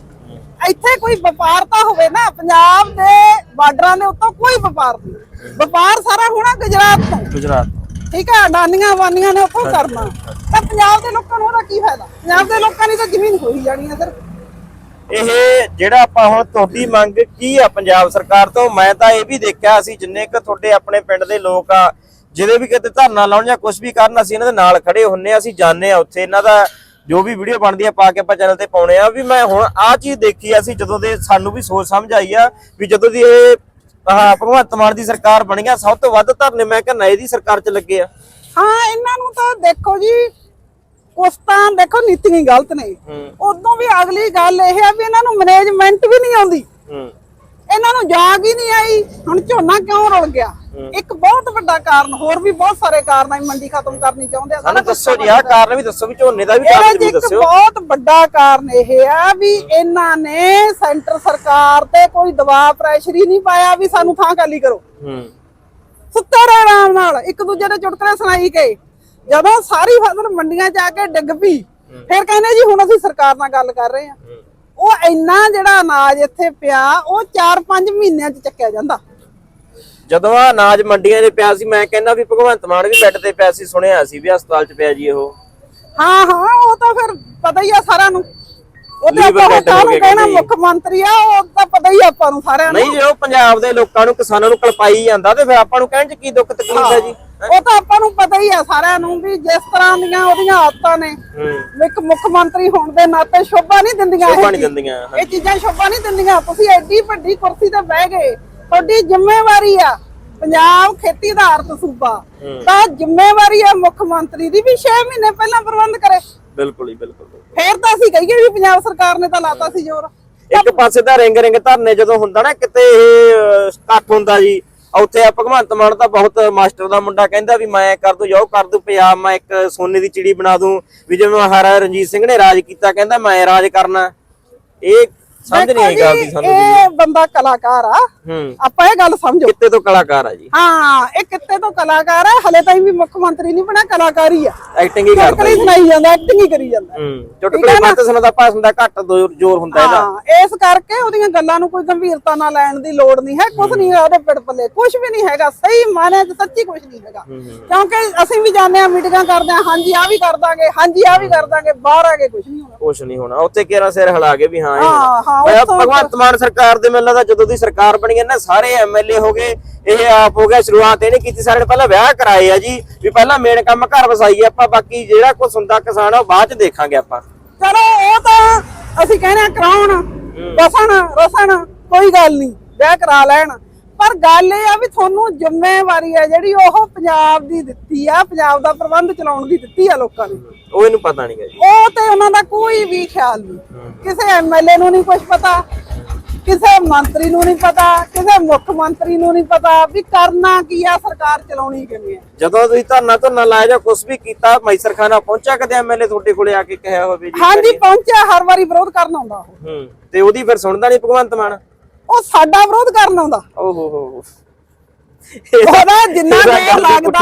ਇੱਥੇ ਕੋਈ ਵਪਾਰ ਤਾਂ ਹੋਵੇ ਨਾ ਪੰਜਾਬ ਦੇ ਬਾਰਡਰਾਂ ਦੇ ਉੱਤੋਂ ਕੋਈ ਵਪਾਰ ਨਹੀਂ। ਵਪਾਰ ਸਾਰਾ ਹੋਣਾ ਗੁਜਰਾਤ ਤੋਂ। ਗੁਜਰਾਤ ਠੀਕ ਹੈ ਅਡਾਨੀਆਂ ਵਾਨੀਆਂ ਨੇ ਉੱਥੋਂ ਕਰਨਾ। ਤਾਂ ਪੰਜਾਬ ਦੇ ਲੋਕਾਂ ਨੂੰ ਉਹਦਾ ਕੀ ਫਾਇਦਾ? ਪੰਜਾਬ ਦੇ ਲੋਕਾਂ ਦੀ ਤਾਂ ਜ਼ਮੀਨ ਖੋਈ ਜਾਣੀ ਹੈ ਸਿਰਫ। ਇਹ ਜਿਹੜਾ ਆਪਾਂ ਹੁਣ ਤੁਹਾਡੀ ਮੰਗ ਕੀ ਆ ਪੰਜਾਬ ਸਰਕਾਰ ਤੋਂ? ਮੈਂ ਤਾਂ ਇਹ ਵੀ ਦੇਖਿਆ ਅਸੀਂ ਜਿੰਨੇ ਕੁ ਤੁਹਾਡੇ ਆਪਣੇ ਪਿੰਡ ਦੇ ਲੋਕ ਆ ਜਿਹੜੇ ਵੀ ਕਿਤੇ ਧਰਨਾ ਲਾਉਣ ਜਾਂ ਕੁਝ ਵੀ ਕਰਨ, ਅਸੀਂ ਇਹਨਾਂ ਦੇ ਨਾਲ ਖੜੇ ਹੁੰਨੇ ਆ, ਅਸੀਂ ਜਾਣਦੇ ਆ ਉੱਥੇ। ਇਹਨਾਂ ਦਾ ਜੋ ਵੀ ਵੀਡੀਓ ਬਣਦੀ ਆ ਪਾ ਕੇ ਆਪਾਂ ਚੈਨਲ ਤੇ ਪਾਉਣੇ ਆ। ਵੀ ਮੈਂ ਹੁਣ ਆ ਚੀਜ਼ ਦੇਖੀ ਆ ਅਸੀਂ ਜਦੋਂ ਦੇ ਸਾਨੂੰ ਵੀ ਸੋਚ ਸਮਝ ਆਈ ਆ ਵੀ ਜਦੋਂ ਦੀ ਇਹ, ਆਹ ਭਗਵੰਤ ਮਾਨ ਦੀ ਸਰਕਾਰ ਬਣੀ ਆ ਸਭ ਤੋਂ ਵੱਧ ਧਰਨੇ ਮੈਂ ਕਹਿੰਦਾ ਇਹਦੀ ਸਰਕਾਰ 'ਚ ਲੱਗੇ ਆ। ਹਾਂ, ਇਹਨਾਂ ਨੂੰ ਤਾਂ ਦੇਖੋ ਜੀ ਕੁਛ ਤਾਂ ਦੇਖੋ ਨੀਤੀਆਂ ਗਲਤ ਨੇ। ਉਦੋਂ ਵੀ ਅਗਲੀ ਗੱਲ ਇਹ ਹੈ ਵੀ ਇਹਨਾਂ ਨੂੰ ਮੈਨੇਜਮੈਂਟ ਵੀ ਨਹੀਂ ਆਉਂਦੀ। ਇਹਨਾਂ ਨੂੰ ਜਾਗ ਹੀ ਨਹੀਂ ਆਈ। ਹੁਣ ਝੋਨਾ ਕਿਉਂ ਰੁਲ ਗਿਆ? ਇੱਕ ਬਹੁਤ ਵੱਡਾ ਕਾਰਨ ਹੋਰ ਵੀ ਬਹੁਤ ਸਾਰੇ ਕਾਰਨ ਆ ਮੰਡੀ ਖਤਮ ਕਰਨੀ ਚਾਹੁੰਦੇ ਆ ਸਾਨੂੰ ਦੱਸੋ ਜੀ ਆਹ ਕਾਰਨ ਵੀ ਦੱਸੋ ਵੀ ਝੋਨੇ ਦਾ ਵੀ ਕਾਰਨ ਇੱਕ ਦੱਸਿਓ। ਬਹੁਤ ਵੱਡਾ ਕਾਰਨ ਇਹ ਆ ਵੀ ਇਹਨਾਂ ਨੇ ਸੈਂਟਰ ਸਰਕਾਰ ਤੇ ਕੋਈ ਦਬਾਅ ਪ੍ਰੈਸ਼ਰ ਹੀ ਨਹੀਂ ਪਾਇਆ ਵੀ ਸਾਨੂੰ ਥਾਂ ਖਾਲੀ ਕਰੋ। ਹੂੰ। ਸੁੱਤੇ ਰਹੇ ਆਰਾਮ ਨਾਲ ਇੱਕ ਦੂਜੇ ਦੇ ਚੁਟਕਲੇ ਸੁਣਾਈ ਗਏ। ਜਦੋਂ ਸਾਰੀ ਫਸਲ ਮੰਡੀਆਂ ਆ ਕੇ ਡਿੱਗ ਪਈ ਫਿਰ ਕਹਿੰਦੇ ਜੀ ਹੁਣ ਅਸੀਂ ਸਰਕਾਰ ਨਾਲ ਗੱਲ ਕਰ ਰਹੇ ਹਾਂ। ਉਹ ਇੰਨਾ ਜਿਹੜਾ ਅਨਾਜ ਇੱਥੇ ਪਿਆ ਉਹ 4-5 ਮਹੀਨਿਆਂ 'ਚ ਚੱਕਿਆ ਜਾਂਦਾ। ਜਦੋਂ ਆ ਅਨਾਜ ਮੰਡੀਆਂ 'ਚ ਪਿਆ ਸੀ ਮੈਂ ਕਹਿੰਦਾ ਵੀ ਭਗਵੰਤ ਮਾਨ ਵੀ ਬੈੱਡ ਤੇ ਪਿਆ ਸੀ ਸੁਣਿਆ ਸੀ ਵੀ ਹਸਪਤਾਲ 'ਚ ਪਿਆ ਜੀ ਉਹ ਹਾਂ ਹਾਂ ਉਹ ਤਾਂ ਫਿਰ ਪਤਾ ਹੀ ਆ ਸਾਰਿਆਂ ਨੂੰ। ਉਹਦੇ ਆਪਾਂ ਕਾਹਨੂੰ ਕਹਿਣਾ। ਮੁੱਖ ਮੰਤਰੀ ਆ ਉਹ ਤਾਂ ਪਤਾ ਹੀ ਆਪਾਂ ਨੂੰ ਸਾਰਿਆਂ ਨੂੰ। ਨਹੀਂ ਜੇ ਉਹ ਪੰਜਾਬ ਦੇ ਲੋਕਾਂ ਨੂੰ ਕਿਸਾਨਾਂ ਨੂੰ ਕਲਪਾਈ ਜਾਂਦਾ ਤੇ ਫਿਰ ਆਪਾਂ ਨੂੰ ਕਹਿਣ 'ਚ ਕੀ ਦੁੱਖ ਤਕਲੀਫ ਹੈ ਜੀ? ਉਹ ਤਾਂ ਆਪਾਂ ਨੂੰ ਪਤਾ ਹੀ ਆ ਸਾਰਿਆਂ ਨੂੰ ਵੀ ਜਿਸ ਤਰ੍ਹਾਂ ਦੀਆਂ ਉਹਦੀਆਂ ਆਦਤਾਂ ਨੇ ਇੱਕ ਮੁੱਖ ਮੰਤਰੀ ਹੋਣ ਦੇ ਨਾਤੇ ਸ਼ੋਭਾ ਨਹੀਂ ਦਿੰਦੀਆਂ ਇਹ ਸ਼ੋਭਾ ਨਹੀਂ ਚੀਜ਼। ਦਿੰਦੀਆਂ। ਇਹ ਚੀਜ਼ਾਂ ਸ਼ੋਭਾ ਨਹੀਂ ਦਿੰਦੀਆਂ। ਤੁਸੀਂ ਐਡੀ ਵੱਡੀ ਕੁਰਸੀ ਤੇ ਬਹਿ ਗਏ ਤੁਹਾਡੀ ਜ਼ਿੰਮੇਵਾਰੀ ਆ ਪੰਜਾਬ ਖੇਤੀ ਆਧਾਰਤ ਸੂਬਾ। ਤਾਂ ਜ਼ਿੰਮੇਵਾਰੀ ਆ ਮੁੱਖ ਮੰਤਰੀ ਦੀ ਵੀ 6 ਮਹੀਨੇ ਪਹਿਲਾਂ ਪ੍ਰਬੰਧ ਕਰੇ। ਬਿਲਕੁਲ ਹੀ ਬਿਲਕੁਲ ਬਿਲਕੁਲ। ਫੇਰ ਤਾਂ ਅਸੀਂ ਕਹੀਏ ਵੀ ਪੰਜਾਬ ਸਰਕਾਰ ਨੇ ਤਾਂ ਲਾਤਾ ਸੀ ਜ਼ੋਰ ਇੱਕ ਪਾਸੇ ਤਾਂ ਰਿੰਗ ਰਿੰਗ ਧਰਨੇ ਜਦੋਂ ਹੁੰਦਾ ਨਾ ਕਿਤੇ ਇਹ ਅਹ, ਇਕੱਠ ਹੁੰਦਾ ਜੀ ਉੱਥੇ ਆ ਭਗਵੰਤ ਮਾਨ ਤਾਂ ਬਹੁਤ ਮਾਸਟਰ ਦਾ ਮੁੰਡਾ ਕਹਿੰਦਾ ਵੀ ਮੈਂ ਕਰ ਦੂੰ ਜੋ ਕਰ ਦੂੰ ਪੰਜਾਬ ਮੈਂ ਇੱਕ ਸੋਨੇ ਦੀ ਚਿੜੀ ਬਣਾ ਦੂੰ ਵੀ ਜਿਵੇਂ ਮਹਾਰਾਜਾ ਰਣਜੀਤ ਸਿੰਘ ਨੇ ਰਾਜ ਕੀਤਾ ਕਹਿੰਦਾ ਮੈਂ ਰਾਜ ਕਰਨਾ ਇਹ ਸਮਝ ਨਹੀਂ ਆਈ ਗੱਲ ਦੀ ਸਾਨੂੰ ਜੀ। ਇਹ ਬੰਦਾ ਕਲਾਕਾਰ ਆ। ਹੂੰ। ਆਪਾਂ ਇਹ ਗੱਲ ਸਮਝੋ। ਕਿੱਤੇ ਤੋਂ ਕਲਾਕਾਰ ਆ ਜੀ? ਹਾਂ ਇਹ ਕਿੱਤੇ ਤੋਂ ਕਲਾਕਾਰ ਆ। ਹਲੇ ਤਾਈਂ ਵੀ ਮੁੱਖ ਮੰਤਰੀ ਨਹੀਂ ਬਣਾ ਕਲਾਕਾਰੀ ਆ। ਐਕਟਿੰਗ ਹੀ ਕਰਦਾ ਚੁਟਕਲੇ ਜੀ। ਸੁਣਾਈ ਜਾਂਦਾ ਐਕਟਿੰਗ ਹੀ ਕਰੀ ਜਾਂਦਾ। ਹੂੰ। ਚੁਟਕਲੇ ਬਾਤ ਸੁਣਦਾ ਭਾਸ਼ਣ ਦਾ ਘੱਟ ਜ਼ੋਰ ਜ਼ੋਰ ਹੁੰਦਾ ਇਹਦਾ। ਹਾਂ ਇਸ ਕਰਕੇ ਉਹਦੀਆਂ ਗੱਲਾਂ ਨੂੰ ਕੋਈ ਗੰਭੀਰਤਾ ਨਾਲ ਲੈਣ ਦੀ ਲੋੜ ਨਹੀਂ ਹੈ। ਕੁਝ ਨਹੀਂ ਉਹਦੇ ਪਿੜ ਪੱਲੇ ਕੁਝ ਵੀ ਨਹੀਂ ਹੈਗਾ। ਸਹੀ ਮਾਨੇ ਚ ਸੱਚੀ ਕੁਝ ਨਹੀਂ ਹੈਗਾ। ਕਿਉਂਕਿ ਅਸੀਂ ਵੀ ਜਾਂਦੇ ਆ ਮੀਟਿੰਗਾਂ ਕਰਦੇ ਆ ਹਾਂਜੀ ਆ ਵੀ ਕਰ ਦਾਂਗੇ ਹਾਂਜੀ ਆ ਵੀ ਕਰ ਦਾਂਗੇ। ਬਾਹਰ ਆ ਕੇ ਕੁਝ ਨਹੀਂ ਹੋਣਾ। ਨਹੀਂ ਹੋਣਾ। ਸਿਰ ਹਿਲਾ ਕੇ ਵੀ ਹਾਂ ਹਾਂ, ਭਗਵੰਤ ਮਾਨ ਸਰਕਾਰ ਦੇ ਮੈਨੂੰ ਲੱਗਦਾ ਜਦੋਂ ਦੀ ਸਰਕਾਰ ਬਣੀ ਹੈ ਨਾ ਸਾਰੇ ਐਮਐਲਏ ਹੋ ਗਏ ਇਹ ਆਪ ਹੋ ਗਿਆ ਸ਼ੁਰੂਆਤ ਇਹਨੇ ਕੀਤੀ ਸਾਰੇ ਨੇ ਪਹਿਲਾਂ ਵਿਆਹ ਕਰਾਏ ਆ ਜੀ ਵੀ ਪਹਿਲਾਂ ਮੇਨ ਕੰਮ ਘਰ ਵਸਾਈਏ ਆਪਾਂ ਬਾਕੀ ਜਿਹੜਾ ਕੁਛ ਹੁੰਦਾ ਕਿਸਾਨ ਆ ਉਹ ਬਾਅਦ ਚ ਦੇਖਾਂਗੇ ਆਪਾਂ। ਚਲੋ ਉਹ ਤਾਂ ਅਸੀਂ ਕਹਿੰਦੇ ਆ ਕਰਾਉਣ ਬਸਣ ਰਸਣ ਕੋਈ ਗੱਲ ਨਹੀਂ ਵਿਆਹ ਕਰਾ ਲੈਣ। ਪਰ ਗੱਲ ਇਹ ਆ ਵੀ ਤੁਹਾਨੂੰ ਜ਼ਿੰਮੇਵਾਰੀ ਆ ਜਿਹੜੀ ਉਹ ਪੰਜਾਬ ਦੀ ਦਿੱਤੀ ਆ ਪੰਜਾਬ ਦਾ ਪ੍ਰਬੰਧ ਚਲਾਉਣ ਦੀ ਦਿੱਤੀ ਆ ਲੋਕਾਂ ਨੇ। ਉਹ ਇਹਨੂੰ ਪਤਾ ਨਹੀਂਗਾ ਜੀ। ਉਹ ਤੇ ਉਹਨਾਂ ਦਾ ਕੋਈ ਵੀ ਖਿਆਲ ਨਹੀਂ। ਕਿਸੇ ਐਮਐਲਏ ਨੂੰ ਨਹੀਂ ਕੁਝ ਪਤਾ ਕਿਸੇ ਮੰਤਰੀ ਨੂੰ ਨਹੀਂ ਪਤਾ ਕਿਸੇ ਮੁੱਖ ਮੰਤਰੀ ਨੂੰ ਨਹੀਂ ਪਤਾ ਵੀ ਕਰਨਾ ਕੀ ਆ ਸਰਕਾਰ ਚਲਾਉਣੀ ਕਿਵੇਂ ਆ। ਜਦੋਂ ਤੁਸੀਂ ਧਰਨਾ ਧਰਨਾ ਲਾਇਆ ਜਾਂ ਕੁਛ ਵੀ ਕੀਤਾ ਮੈਸਰ ਖਾਨਾ ਪਹੁੰਚਿਆ ਕਦੇ ਐਮਐਲਏ ਤੁਹਾਡੇ ਕੋਲੇ ਆ ਕੇ ਕਿਹਾ ਹੋਵੇ ਜੀ? ਹਾਂਜੀ ਪਹੁੰਚਿਆ ਹਰ ਵਾਰੀ ਵਿਰੋਧ ਕਰਨ ਆਉਂਦਾ ਉਹ। ਹੂੰ। ਤੇ ਉਹਦੀ ਫਿਰ ਸੁਣਦਾ ਨਹੀਂ ਭਗਵੰਤ ਮਾਨ? ਉਹ ਸਾਡਾ ਵਿਰੋਧ ਕਰਨ ਆਉਂਦਾ। ਓਹ ਹੋ। ਹੋ ਉਹਦਾ ਜਿੰਨਾ ਜ਼ੋਰ ਲੱਗਦਾ।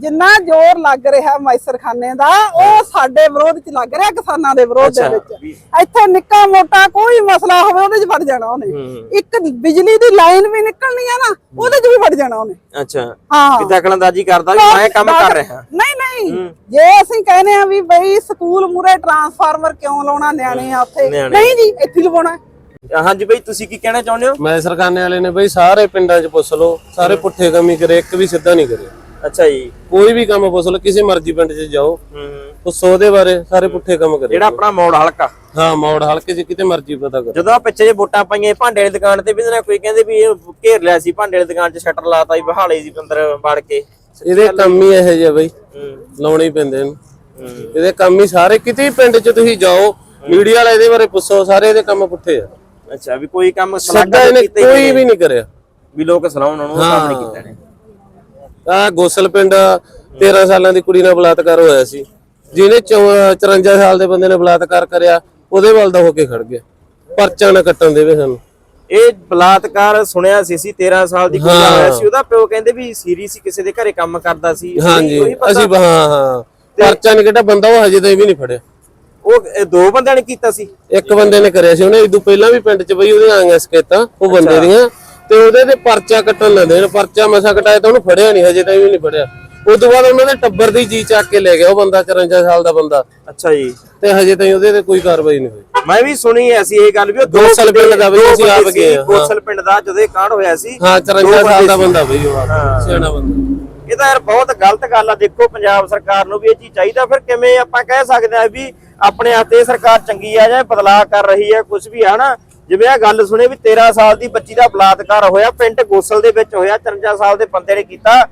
ਜਿੰਨਾ ਜ਼ੋਰ ਲੱਗ ਰਿਹਾ ਮੈਸਰਖਾਨੇ ਦਾ ਉਹ ਸਾਡੇ ਵਿਰੋਧ 'ਚ ਲੱਗ ਰਿਹਾ ਕਿਸਾਨਾਂ ਦੇ ਵਿਰੋਧ ਦੇ ਵਿੱਚ। ਇੱਥੇ ਨਿੱਕਾ ਮੋਟਾ ਕੋਈ ਮਸਲਾ ਹੋਵੇ ਉਹਦੇ 'ਚ ਫੜ ਜਾਣਾ ਉਹਨੇ। ਇੱਕ ਬਿਜਲੀ ਦੀ ਲਾਈਨ ਵੀ ਨਿਕਲਣੀ ਆ ਨਾ ਉਹਦੇ 'ਚ ਵੀ ਫੜ ਜਾਣਾ ਉਹਨੇ। ਅੱਛਾ। ਹਾਂ। ਵੀ ਦਖਲਅੰਦਾਜ਼ੀ ਕਰਦਾ ਵੀ ਮੈਂ ਕੰਮ ਕਰ ਰਿਹਾ। ਨਹੀਂ ਨਹੀਂ। ਜੇ ਅਸੀਂ ਕਹਿੰਦੇ ਆ ਵੀ ਬਈ ਸਕੂਲ ਮੂਰੇ ਟਰਾਂਸਫਾਰਮਰ ਕਿਉਂ ਲਾਉਣਾ ਨਿਆਣੇ ਆ ਉੱਥੇ। ਨਹੀਂ ਜੀ ਇੱਥੇ ਲਵਾਉਣਾ। ਹਾਂਜੀ ਬਈ ਤੁਸੀਂ ਕੀ ਕਹਿਣਾ ਚਾਹੁੰਦੇ ਹੋ? ਮੈਂ ਸਰਕਾਨੇ ਵਾਲੇ ਨੇ ਬਈ ਸਾਰੇ ਪਿੰਡਾਂ 'ਚ ਪੁੱਛ ਲਓ। ਸਾਰੇ ਪੁੱਠੇ ਕੰਮ ਹੀ ਕਰੇ ਇੱਕ ਵੀ ਸਿੱਧਾ ਨਹੀਂ ਕਰੇ। ਅੱਛਾ ਜੀ। ਕੋਈ ਵੀ ਕੰਮ ਪੁੱਛ ਲਓ ਕਿਸੇ ਮਰਜ਼ੀ ਪਿੰਡ 'ਚ ਜਾਓ। ਹੂੰ ਪੁੱਛੋ ਉਹਦੇ ਬਾਰੇ ਸਾਰੇ ਪੁੱਠੇ ਕੰਮ ਕਰੇ। ਜਿਹੜਾ ਆਪਣਾ ਮੋੜ ਹਲਕਾ। ਹਾਂ ਮੌੜ ਹਲਕੇ 'ਚ ਕਿਤੇ ਮਰਜ਼ੀ ਪਤਾ ਕਰੋ। ਜਦੋਂ ਆ ਪਿੱਛੇ ਜੇ ਵੋਟਾਂ ਪਾਈਆਂ ਭਾਂਡੇ ਵਾਲੀ ਦੁਕਾਨ ਤੇ ਵੀ ਨਾ ਕੋਈ ਕਹਿੰਦੇ ਵੀ ਇਹ ਘੇਰ ਲਿਆ ਸੀ ਭਾਂਡੇ ਵਾਲੀ ਦੁਕਾਨ 'ਚ ਸ਼ਟਰ ਲਾਤਾ ਸੀ ਬਹਾਲੇ ਸੀ ਅੰਦਰ ਵੜ ਕੇ। ਇਹਦੇ ਕੰਮ ਹੀ ਇਹੋ ਜਿਹੇ ਬਈ। ਹੂੰ। ਲਾਉਣੇ ਹੀ ਪੈਂਦੇ ਨੇ। ਇਹਦੇ ਕੰਮ ਹੀ ਸਾਰੇ ਕਿਤੇ ਵੀ ਪਿੰਡ 'ਚ ਤੁਸੀਂ ਜਾਓ ਮੀਡੀਆ ਵਾਲੇ ਇਹਦੇ ਬਾਰੇ ਪੁੱਛੋ ਸਾਰੇ ਇਹਦੇ ਕੰਮ ਪੁੱਠੇ ਆ। ਅੱਛਾ ਵੀ ਕੋਈ ਕੰਮ ਸਿੱਧਾ ਸਲਾਗਾ ਇਹਨੇ ਕੀਤੇ ਕੋਈ ਵੀ ਨਹੀਂ ਕਰਿਆ। ਵੀ ਲੋਕ ਸਲਾਉਣ ਉਹਨੂੰ ਉਹ ਕੰਮ ਨਹੀਂ ਕੀਤਾ ਨੇ ਆ ਗੋਸਲ ਪਿੰਡ 13 ਸਾਲਾਂ ਦੀ ਕੁੜੀ ਨਾਲ ਬਲਾਤਕਾਰ ਹੋਇਆ ਸੀ। ਜਿਹਨੇ ਚੌ- 54 ਸਾਲ ਦੇ ਬੰਦੇ ਨੇ ਬਲਾਤਕਾਰ ਕਰਿਆ ਉਹਦੇ ਵੱਲ ਦਾ ਹੋ ਕੇ ਖੜ ਗਿਆ। ਪਰਚਾ ਨਾ ਕੱਟਣ ਦੇਵੇ ਸਾਨੂੰ। ਇਹ ਬਲਾਤਕਾਰ ਸੁਣਿਆ ਸੀ ਸੀ 13 ਸਾਲ ਦੀ ਕੁੜੀ ਦਾ ਹੋਇਆ ਸੀ। ਉਹਦਾ ਪਿਓ ਕਹਿੰਦੇ ਵੀ ਸੀਰੀ ਸੀ ਕਿਸੇ ਦੇ ਘਰੇ ਕੰਮ ਕਰਦਾ ਸੀ। ਹਾਂਜੀ। ਉਹੀ ਪਤਾ- ਅਸੀਂ ਹਾਂ ਹਾਂ। ਪਰਚਾ ਨਹੀਂ ਕਿਹੜਾ ਬੰਦਾ ਉਹ ਹਜੇ ਤਾਈਂ ਵੀ ਨਹੀਂ ਫੜਿਆ। ਉਹ ਇਹ ਦੋ ਬੰਦਿਆਂ ਨੇ ਕੀਤਾ ਸੀ? ਇੱਕ ਬੰਦੇ ਨੇ ਕਰਿਆ ਸੀ ਉਹਨੇ ਇਦੋਂ ਪਹਿਲਾਂ ਵੀ ਪਿੰਡ 'ਚ ਬਈ ਉਹਦੀਆਂ ਆਈਆਂ ਸਕੇਤਾਂ ਉਹ ਬੰਦੇ ਦੀਆਂ। ਤੇ ਉਹਦੇ ਤੇ ਪਰਚਾ ਕੱਟਣ ਨੇ ਪਰਚਾ ਮਸਾ ਕਟਾਇਆ ਤਾਂ ਉਹਨੂੰ ਫੜਿਆ ਨਹੀਂ ਹਜੇ ਤਾਈਂ ਵੀ ਨਹੀਂ ਫੜਿਆ। ਉਸ ਤੋਂ ਬਾਅਦ ਉਹਨਾਂ ਦੇ ਟੱਬਰ ਦੀ ਜੀ ਚੱਕ ਕੇ ਲੈ ਗਿਆ ਉਹ ਬੰਦਾ 54 ਸਾਲ ਦਾ ਬੰਦਾ। ਅੱਛਾ ਜੀ। ਤੇ ਹਜੇ ਤਾਈਂ ਉਹਦੇ ਤੇ ਕੋਈ ਕਾਰਵਾਈ ਨਹੀਂ ਹੋਈ। ਮੈਂ ਵੀ ਸੁਣੀ ਐ ਸੀ ਇਹ ਗੱਲ ਵੀ ਉਹ ਦੋ ਗੋਸਲ ਪਿੰਡ ਦਾ ਬਈ ਦੋ ਅਸੀਂ ਆਪ ਗਏ ਹਾਂ। ਗੋਸਲ ਪਿੰਡ ਦਾ ਜਦੋਂ ਇਹ ਕਾਂਡ ਹੋਇਆ ਸੀ ਹਾਂ 54 ਦੋ ਸਾਲ ਦਾ ਬੰਦੇ ਬਈ ਉਹ ਸਿਆਣਾ ਬੰਦਾ। ਇਹ ਤਾਂ ਯਾਰ ਬਹੁਤ ਗਲਤ ਗੱਲ ਆ ਦੇਖੋ ਪੰਜਾਬ ਸਰਕਾਰ ਨੂੰ ਵੀ ਇਹ ਚੀਜ਼ ਚਾਹੀਦਾ ਫਿਰ ਕਿਵੇਂ ਆਪਾਂ ਕਹਿ ਸਕਦੇ ਆ ਵੀ ਆਪਣੇ ਹੱਥ ਇਹ ਸਰਕਾਰ ਚੰਗੀ ਆ ਜਾਂ ਬਦਲਾਅ ਕਰ ਰਹੀ ਹੈ ਕੁਝ ਵੀ ਆ ਨਾ ਜਿਵੇਂ ਇਹ ਗੱਲ ਸੁਣੇ ਵੀ 13 ਸਾਲ ਦੀ ਬੱਚੀ ਦਾ ਬਲਾਤਕਾਰ ਹੋਇਆ ਪਿੰਡ ਗੋਸਲ ਦੇ ਵਿੱਚ ਹੋਇਆ 53 ਸਾਲ ਦੇ ਬੰਦੇ ਨੇ ਕੀਤਾ।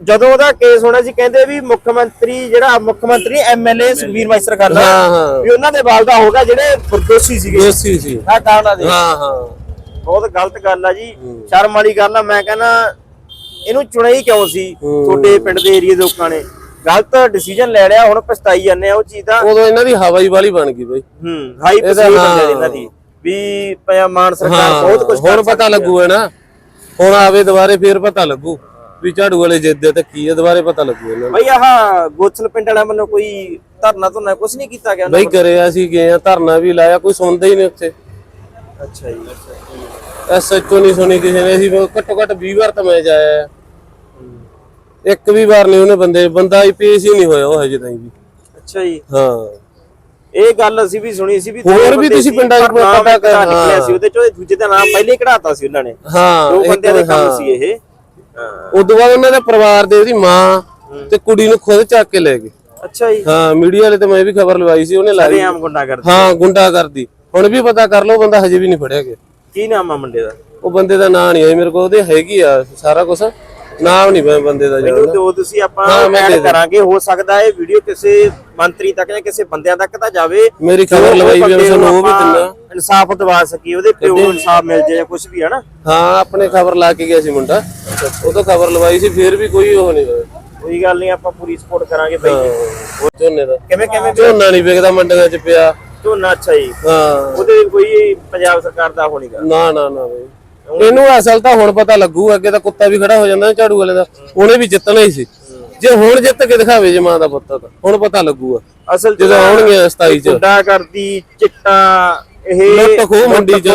ਜਦੋਂ ਉਹਦਾ ਕੇਸ ਹੋਣਾ ਸੀ ਕਹਿੰਦੇ ਵੀ ਮੁੱਖ ਮੰਤਰੀ ਜਿਹੜਾ ਮੁੱਖ ਮੰਤਰੀ ਐਮਐਲਏ ਖਾਨਾ ਹਾਂ, ਹਾਂ। ਵੀ ਉਹਨਾਂ ਦੇ ਵਾਲਦਾ ਹੋਗਾ ਜਿਹੜੇ ਫਰਦੋਸ਼ੀ ਸੀਗੇ। ਦੋਸੀ ਸੀ। ਆ ਕਾਂਡਾਂ ਦੇ। ਹਾਂ ਹਾਂ। ਬਹੁਤ ਗਲਤ ਗੱਲ ਆ ਜੀ। ਸ਼ਰਮ ਵਾਲੀ ਗੱਲ ਆ ਮੈਂ ਕਹਿੰਦਾ ਇਹਨੂੰ ਚੁਣਿਆ ਹੀ ਕਿਉਂ ਸੀ ਤੁਹਾਡੇ ਪਿੰਡ ਦੇ ਏਰੀਆ ਦੇ ਲੋਕਾਂ ਨੇ? ਗਲਤ ਡਿਸੀਜਨ ਲੈ ਲਿਆ ਹੁਣ ਪਛਤਾਈ ਜਾਂਦੇ ਆ ਉਹ ਚੀਜ਼ ਦਾ ਉਦੋਂ ਇਹਨਾਂ ਦੀ ਹਵਾ ਹੀ ਵਾਲੀ ਬਣ ਗਈ ਬਈ। ਹੂੰ ਹਾਈ ਪਸੀ ਬੰਦੇ ਇਹਨਾਂ ਦੀ। ਵੀ ਪਿਆ ਮਾਨ ਸਰਕਾਰ ਬਹੁਤ ਕੁਝ ਹੁਣ ਪਤਾ ਲੱਗੂ ਹੈ ਨਾ। ਹੁਣ ਆਵੇ ਦੁਬਾਰੇ ਫੇਰ ਪਤਾ ਲੱਗੂ। ਵੀ ਝਾੜੂ ਵਾਲੇ ਜਿੱਦੇ ਤੇ ਕੀ ਹੈ ਦੁਬਾਰੇ ਪਤਾ ਲੱਗੂ ਇਹਨਾਂ ਨੂੰ। ਬਈ ਆਹ ਗੋਥਲ ਪਿੰਡ ਵਾਲਾ ਮੈਨੂੰ ਕੋਈ ਧਰਨਾ ਧਰਨਾ ਕੁਝ ਨਹੀਂ ਕੀਤਾ ਗਿਆ ਬਈ ਕਰਿਆ ਸੀ ਗਏ ਆ ਧਰਨਾ ਵੀ ਲਾਇਆ ਕੋਈ ਸੁਣਦਾ ਹੀ ਨਹੀਂ ਉੱਥੇ। ਅੱਛਾ ਜੀ। ਐਸਐਚਓ ਨਹੀਂ ਸੁਣੀ ਕਿਸੇ ਨੇ। ਅਸੀਂ ਘੱਟੋ ਘੱਟ 20 ਵਾਰ ਤਾਂ ਮੈਂ ਜਾਇਆ। ਇੱਕ ਵੀ ਵਾਰ ਨਹੀਂ ਉਹਨੇ ਬੰਦੇ ਬੰਦਾ ਹੀ ਪੇਸ਼ ਹੀ ਨਹੀਂ ਹੋਇਆ ਉਹ ਹਜੇ ਤਾਈਂ ਵੀ। ਅੱਛਾ ਜੀ। ਹਾਂ। ਇਹ ਗੱਲ ਅਸੀਂ ਵੀ ਸੁਣੀ ਸੀ ਵੀ ਹੋਰ ਦੋ ਵੀ ਬੰਦੇ ਤੁਸੀਂ ਸੀ, ਪਿੰਡਾਂ 'ਚ ਪਰ ਨਾਮ ਪਤਾ ਕਰ- ਨਿਕਲਿਆ ਸੀ। ਉਹਦੇ ਚੋਂ ਦੂਜੇ ਦਾ ਨਾਮ ਪਹਿਲੇ ਕਢਾਤਾ ਸੀ ਉਹਨਾਂ ਨੇ। ਹਾਂ ਦੋ ਬੰਦਿਆਂ ਦੇ ਕੰਮ ਹਾਂ। ਸੀ ਇਹ। ਹਾਂ। ਉਦੋਂ ਬਾਅਦ ਉਹਨਾਂ ਦੇ ਪਰਿਵਾਰ ਦੇ ਉਹਦੀ ਮਾਂ ਤੇ ਕੁੜੀ ਨੂੰ ਖੁਦ ਚੱਕ ਕੇ ਲੈ ਗਏ। ਅੱਛਾ ਜੀ। ਹਾਂ ਮੀਡੀਆ ਵਾਲੇ ਤੇ ਮੈਂ ਵੀ ਖਬਰ ਲਵਾਈ ਸੀ ਉਹਨੇ ਲਾਈ। ਆਮ ਗੁੰਡਾ ਕਰਦੇ। ਹਾਂ ਗੁੰਡਾ ਕਰਦੀ। ਹੁਣ ਵੀ ਪਤਾ ਕਰ ਲਓ ਬੰਦਾ ਹਜੇ ਵੀ ਨਹੀਂ ਫੜਿਆ ਗਿਆ। ਕੀ ਨਾਮ ਆ ਮੁੰਡੇ ਦਾ? ਉਹ ਬੰਦੇ ਦਾ ਨਾਂ ਨਹੀਂ ਆਈ ਮੇਰੇ ਕੋਲ ਉਹਦੇ ਹੈਗੀ ਆ ਸਾਰਾ ਕੁਝ ਨਾਮ ਨਹੀਂ ਮੈਂ ਬੰਦੇ ਦਾ ਮੈਨੂੰ ਜਾਣਦਾ ਉਹ ਤੁਸੀਂ ਆਪਾਂ ਹਾਂ, ਮੈਂ ਐਡ। ਕਰਾਂਗੇ ਹੋ ਸਕਦਾ ਇਹ ਵੀਡੀਓ ਕਿਸੇ ਮੰਤਰੀ ਤੱਕ ਜਾਂ ਕਿਸੇ ਬੰਦਿਆਂ ਤੱਕ ਤਾਂ ਜਾਵੇ। ਮੇਰੀ ਜੋ ਖਬਰ ਲਵਾਈ ਵੀ ਬੰਦੇ ਸਾਨੂੰ ਉਹ ਨੂੰ ਵੀ ਦਿੰਦਾ। ਇਨਸਾਫ ਦਵਾ ਸਕੀਏ ਉਹਦੇ ਪਿਓ ਨੂੰ ਇਨਸਾਫ ਮਿਲ ਜਾਏ ਜਾਂ ਕੁਝ ਵੀ ਹੈ ਨਾ ਹਾਂ ਆਪਣੇ ਖਬਰ ਲਾ ਕੇ ਗਿਆ ਸੀ ਮੁੰਡਾ। ਉਹ ਤੋਂ ਖਬਰ ਲਵਾਈ ਸੀ ਫਿਰ ਵੀ ਕੋਈ ਉਹ ਨਹੀਂ ਹੋਇਆ। ਕੋਈ ਗੱਲ ਨਹੀਂ ਆਪਾਂ ਪੂਰੀ ਸਪੋਰਟ ਕਰਾਂਗੇ ਬਾਈ। ਉਹ ਝੋਨੇ ਦਾ। ਕਿਵੇਂ ਕਿਵੇਂ ਝੋਨਾ ਨਹੀਂ ਵਿਕਦਾ ਮੰਡੀਆਂ 'ਚ ਪਿਆ। ਝੋਨਾ ਅੱਛਾ ਜੀ। ਹਾਂ। ਉਹਦੇ ਕੋਈ ਪੰਜਾਬ ਸਰਕਾਰ ਦਾ ਹੋਣੀਗਾ ਨਾ ਨਾ ਨਾ ਬਈ। ਇਹਨੂੰ ਅਸਲ ਤਾਂ ਹੁਣ ਪਤਾ ਲੱਗੂ ਅੱਗੇ ਤਾਂ ਕੁੱਤਾ ਵੀ ਖੜਾ ਹੋ ਜਾਂਦਾ ਝਾੜੂ ਵਾਲੇ ਦਾ। ਉਹਨੇ ਵੀ ਜਿੱਤਣਾ ਹੀ ਸੀ। ਜੇ ਹੁਣ ਜਿੱਤ ਕੇ ਦਿਖਾਵੇ ਜੇ ਮਾਂ ਦਾ ਪੁੱਤ ਤਾਂ ਹੁਣ ਪਤਾ ਲੱਗੂਗਾ। ਅਸਲ ਜਦੋਂ ਆਉਣਗੇ 27 ਚ। ਗੁੰਡਾ ਕਰਦੀ ਚਿੱਟਾ ਇਹ ਲੁੱਟ ਮੰਡੀ ਚ।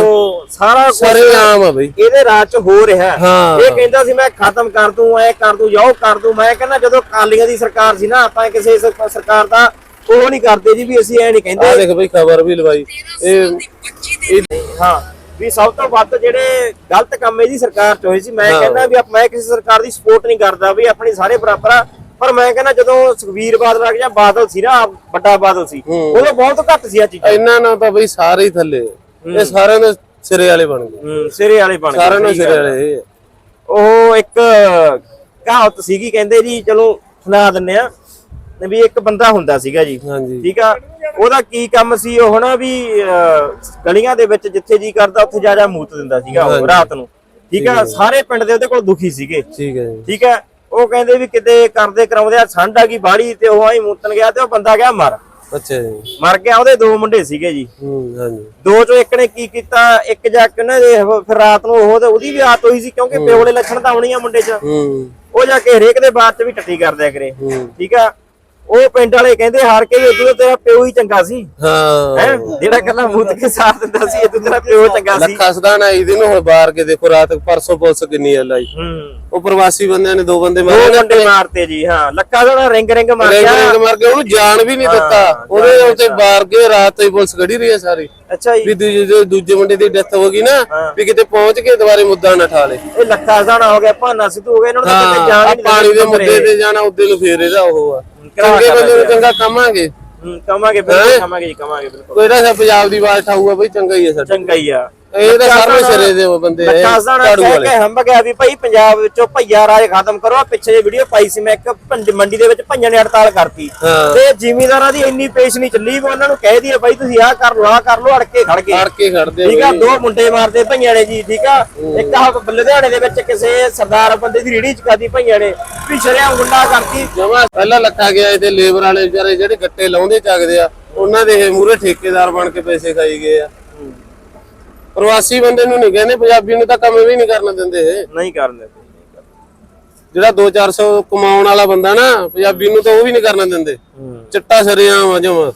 ਸਾਰਾ ਸਾਰੇ ਆਮ ਆ ਬਈ। ਇਹਦੇ ਰਾਜ ਚ ਹੋ ਰਿਹਾ। ਇਹ ਕਹਿੰਦਾ ਸੀ ਮੈਂ ਖਤਮ ਕਰ ਦੂੰ ਐ ਕਰ ਦੂੰ ਜਾਓ ਕਰ ਦੂੰ। ਮੈਂ ਕਹਿੰਦਾ ਜਦੋਂ ਕਾਲੀਆਂ ਦੀ ਸਰਕਾਰ ਸੀ ਨਾ ਆਪਾਂ ਕਿਸੇ ਸਰ- ਸਰਕਾਰ ਦਾ ਉਹ ਨਹੀਂ ਕਰਦੇ ਜੀ ਵੀ ਅਸੀਂ ਐ ਨਹੀਂ ਕਹਿੰਦੇ। ਆ ਦੇਖ ਬਈ ਖਬਰ ਵੀ ਲਵਾਈ। ਇਹ ਹਾਂ। ਵੀ ਸਭ ਤੋਂ ਵੱਧ ਜਿਹੜੇ ਗਲਤ ਕੰਮ ਇਹਦੀ ਸਰਕਾਰ ਚ ਹੋਏ ਸੀ ਮੈਂ ਕਹਿੰਦਾ ਵੀ ਮੈਂ ਕਿਸੇ ਸਰਕਾਰ ਦੀ ਸਪੋਰਟ ਨਹੀਂ ਕਰਦਾ ਵੀ ਆਪਣੀ ਸਾਰੇ ਬਰਾਬਰ ਆ। ਪਰ ਮੈਂ ਕਹਿੰਦਾ ਜਦੋਂ ਸੁਖਵੀਰ ਬਾਦਲ ਆ ਗਿਆ ਬਾਦਲ ਸੀ ਨਾ ਵੱਡਾ ਬਾਦਲ ਸੀ ਉਦੋਂ ਬਹੁਤ ਘੱਟ ਸੀ ਆ ਚੀਜ਼ਾਂ। ਇਹਨਾਂ ਨਾਲ ਤਾਂ ਬਈ ਸਾਰੇ ਹੀ ਥੱਲੇ। ਇਹ ਸਾਰਿਆਂ ਦੇ ਸਿਰੇ ਵਾਲੇ ਬਣ ਗਏ। ਸਿਰੇ ਵਾਲੇ ਬਣ ਗਏ ਸਾਰਿਆਂ ਨੂੰ ਸਿਰੇ ਵਾਲੇ। ਉਹ ਇੱਕ ਕਹਾਵਤ ਸੀਗੀ ਕਹਿੰਦੇ ਜੀ ਚਲੋ ਸੁਣਾ ਦਿੰਨੇ ਆ ਵੀ ਇੱਕ ਬੰਦਾ ਹੁੰਦਾ ਸੀਗਾ ਜੀ ਹਾਂਜੀ। ਠੀਕ ਆ? ਉਹਦਾ ਕੀ ਕੰਮ ਸੀ ਉਹ ਨਾ ਵੀ ਗਲੀਆਂ ਦੇ ਵਿੱਚ ਜਿੱਥੇ ਜੀ ਕਰਦਾ ਉੱਥੇ ਜਾ ਜਾ ਮੂਤ ਦਿੰਦਾ ਸੀਗਾ ਉਹ ਰਾਤ ਨੂੰ। ਠੀਕ ਆ ਸਾਰੇ ਪਿੰਡ ਦੇ ਉਹਦੇ ਕੋਲ ਦੁਖੀ ਸੀਗੇ। ਠੀਕ ਹੈ ਠੀਕ ਹੈ ਉਹ ਕਹਿੰਦੇ ਵੀ ਕਿਤੇ ਕਰਦੇ ਕਰਾਉਂਦੇ ਆ ਠੰਡ ਆ ਗਈ ਬਾੜੀ ਤੇ ਉਹ ਆਈ ਮੂਤਨ ਗਿਆ ਤੇ ਉਹ ਬੰਦਾ ਗਿਆ ਮਰ। ਅੱਛਾ ਜੀ। ਮਰ ਗਿਆ ਉਹਦੇ ਦੋ ਮੁੰਡੇ ਸੀਗੇ ਜੀ। ਹੂੰ ਹਾਂਜੀ। ਦੋ ਚੋਂ ਇੱਕ ਨੇ ਕੀ ਕੀਤਾ ਇੱਕ ਜਾ ਕੇ ਦੇ- ਫਿਰ ਰਾਤ ਨੂੰ ਉਹ ਤੇ ਉਹਦੀ ਵੀ ਆਤ ਹੋਈ ਸੀ ਕਿਉਂਕਿ ਪਿਓ ਵਾਲੇ ਲੱਛਣ ਤਾਂ ਆਉਣੀ ਆ ਮੁੰਡੇ 'ਚ। ਹੂੰ। ਉਹ ਜਾ ਕੇ ਹਰੇਕ ਦੇ ਬਾਅਦ 'ਚ ਵੀ ਟੱਟੀ ਕਰ ਦਿਆ ਕਰੇ। ਹੂੰ। ਠੀਕ ਆ ਉਹ ਪਿੰਡ ਵਾਲੇ ਕਹਿੰਦੇ ਹਾਰ ਕੇ ਉਦੋਂ ਤੇਰਾ ਪਿਓ ਹੀ ਚੰਗਾ ਸੀ। ਹਾਂ। ਹੈ? ਜਿਹੜਾ ਕੱਲਾ ਮੂਤ ਕੇ ਸਾਥ ਦਿੰਦਾ ਸੀ ਇਹ ਤੇਰਾ ਪਿਓ ਚੰਗਾ ਸੀ। ਲੱਖਾ ਸਦਾਣਾ ਇਹਦੇ ਨੂੰ ਹੁਣ ਬਾਹਰ ਕੇ ਦੇਖੋ ਰਾਤ ਪਰਸੋਂ ਪੁਲਿਸ ਕਿੰਨੀ ਆ ਲਾਈ। ਹੂੰ। ਉਹ ਪ੍ਰਵਾਸੀ ਬੰਦਿਆਂ ਨੇ ਦੋ ਬੰਦੇ ਦੋ ਮਾਰੇ ਮੁੰਡੇ ਮਾਰਤੇ ਜੀ ਹਾਂ। ਲੱਕਾ ਦਾ ਰਿੰਗ ਰਿੰਗ ਮਾਰ ਰੇਂਗ ਗਿਆ। ਰੇਂਗ ਮਾਰ ਕੇ ਉਹਨੂੰ ਜਾਣ ਵੀ ਨਹੀਂ ਦਿੱਤਾ। ਉਹਦੇ ਉੱਤੇ ਬਾਹਰ ਕੇ ਰਾਤ ਹੀ ਪੁਲਿਸ ਖੜੀ ਰਹੀ ਹੈ ਸਾਰੀ। ਅੱਛਾ ਜੀ। ਵੀ ਦੂਜੇ ਮੁੰਡੇ ਦੀ ਡੈਥ ਹੋ ਗਈ ਨਾ ਵੀ ਕਿਤੇ ਪਹੁੰਚ ਕੇ ਦੁਬਾਰੇ ਮੁੱਦਾ ਨਾ ਠਾ ਲੇ। ਇਹ ਲੱਖਾ ਸਾਣਾ ਹੋ ਗਿਆ ਭਾਨਾ ਸਿੱਧੂ ਹੋ ਗਿਆ ਇਹਨਾਂ ਨੂੰ ਤਾਂ ਕਿਤੇ ਜਾਣ ਨਹੀਂ ਪਾਣੀ ਦੇ ਮੁੱਦੇ ਤੇ ਜਾਣਾ ਉਦੋਂ ਨੂੰ ਫੇਰ ਇਹਦਾ ਉਹ ਆ। ਚੰਗੇ ਬੰਦੇ ਨੂੰ। ਚੰਗਾ ਕਮਾਂਗੇ। ਹੂੰ ਕਵਾਂਗੇ ਬਿਲਕੁਲ ਕਵਾਂਗੇ ਜੀ ਕਵਾਂਗੇ ਬਿਲਕੁਲ। ਕੋਈ ਨਾ ਪੰਜਾਬ ਦੀ ਆਵਾਜ਼ ਠਾਊਗਾ ਬਈ ਚੰਗਾ ਹੀ ਹੈ ਸਾਡਾ ਚੰਗਾ ਹੀ ਆ। ਇਹ ਤਾਂ ਸਾਰੇ ਸਿਰੇ ਦੇ ਉਹ ਬੰਦੇ ਆ, ਲੱਖਾ ਸਾਣਾ ਝਾੜੂ ਕਹਿ ਵਾਲੇ। ਕੇ ਹੰਬ ਗਿਆ ਵੀ ਭਾਈ ਪੰਜਾਬ ਵਿੱਚੋਂ ਭਈਆ ਰਾਜ ਖਤਮ ਕਰੋ ਆਹ ਪਿੱਛੇ ਜੇ ਵੀਡੀਓ ਪਾਈ ਸੀ ਮੈਂ ਇੱਕ ਭੰਜ- ਮੰਡੀ ਦੇ ਵਿੱਚ ਭਈਆਂ ਨੇ ਹੜਤਾਲ ਕਰਤੀ। ਹਾਂ। ਤੇ ਜ਼ਿਮੀਂਦਾਰਾਂ ਦੀ ਇੰਨੀ ਪੇਸ਼ ਨਹੀਂ ਚੱਲੀ ਵੀ ਉਹਨਾਂ ਨੂੰ ਕਹਿ ਦਈਏ ਭਾਈ ਤੁਸੀਂ ਆਹ ਕਰ ਲਓ ਆਹ ਕਰ ਲਓ ਅੜ ਕੇ ਖੜ ਗਏ। ਫੜ ਕੇ ਖੜਦੇ ਠੀਕ ਆ ਦੋ ਮੁੰਡੇ ਮਾਰਦੇ ਭਈਆਂ ਨੇ ਜੀ ਠੀਕ ਆ? ਇੱਕ ਲੁਧਿਆਣੇ ਦੇ ਵਿੱਚ ਕਿਸੇ ਸਰਦਾਰ ਬੰਦੇ ਦੀ ਰੇੜੀ ਚਕਾਦੀ ਭਈਆਂ ਨੇ ਸ਼ਰਿਆਂ ਗੁੰਡਾ ਕਰਤੀ। ਜਮਾ ਪਹਿਲਾਂ ਲੱਖਾ ਗਿਆ ਲੇਬਰ ਵਾਲੇ ਵਿਚਾਰੇ ਜਿਹੜੇ ਗੱਟੇ ਲਾਉਂਦੇ ਚੱਕਦੇ ਆ ਉਹਨਾਂ ਦੇ ਇਹ ਮੂਰੇ ਠੇਕੇਦਾਰ ਬਣ ਕੇ ਪੈਸੇ ਖਾਈ ਗਏ ਆ। ਪ੍ਰਵਾਸੀ ਬੰਦੇ ਨੂੰ ਨਹੀਂ ਕਹਿੰਦੇ ਪੰਜਾਬੀ ਨੂੰ ਤਾਂ ਕੰਮ ਵੀ ਨਹੀਂ ਕਰਨ ਦਿੰਦੇ ਇਹ। ਨਹੀਂ ਕਰਨ ਦਿੰਦੇ ਜਿਹੜਾ 2-400 ਕਮਾਉਣ ਵਾਲਾ ਬੰਦਾ ਨਾ ਪੰਜਾਬੀ ਨੂੰ ਤਾਂ ਉਹ ਵੀ ਨਹੀਂ ਕਰਨ ਦਿੰਦੇ। ਚਿੱਟਾ ਸਰਿਆਮ ਆ ਜਮਾ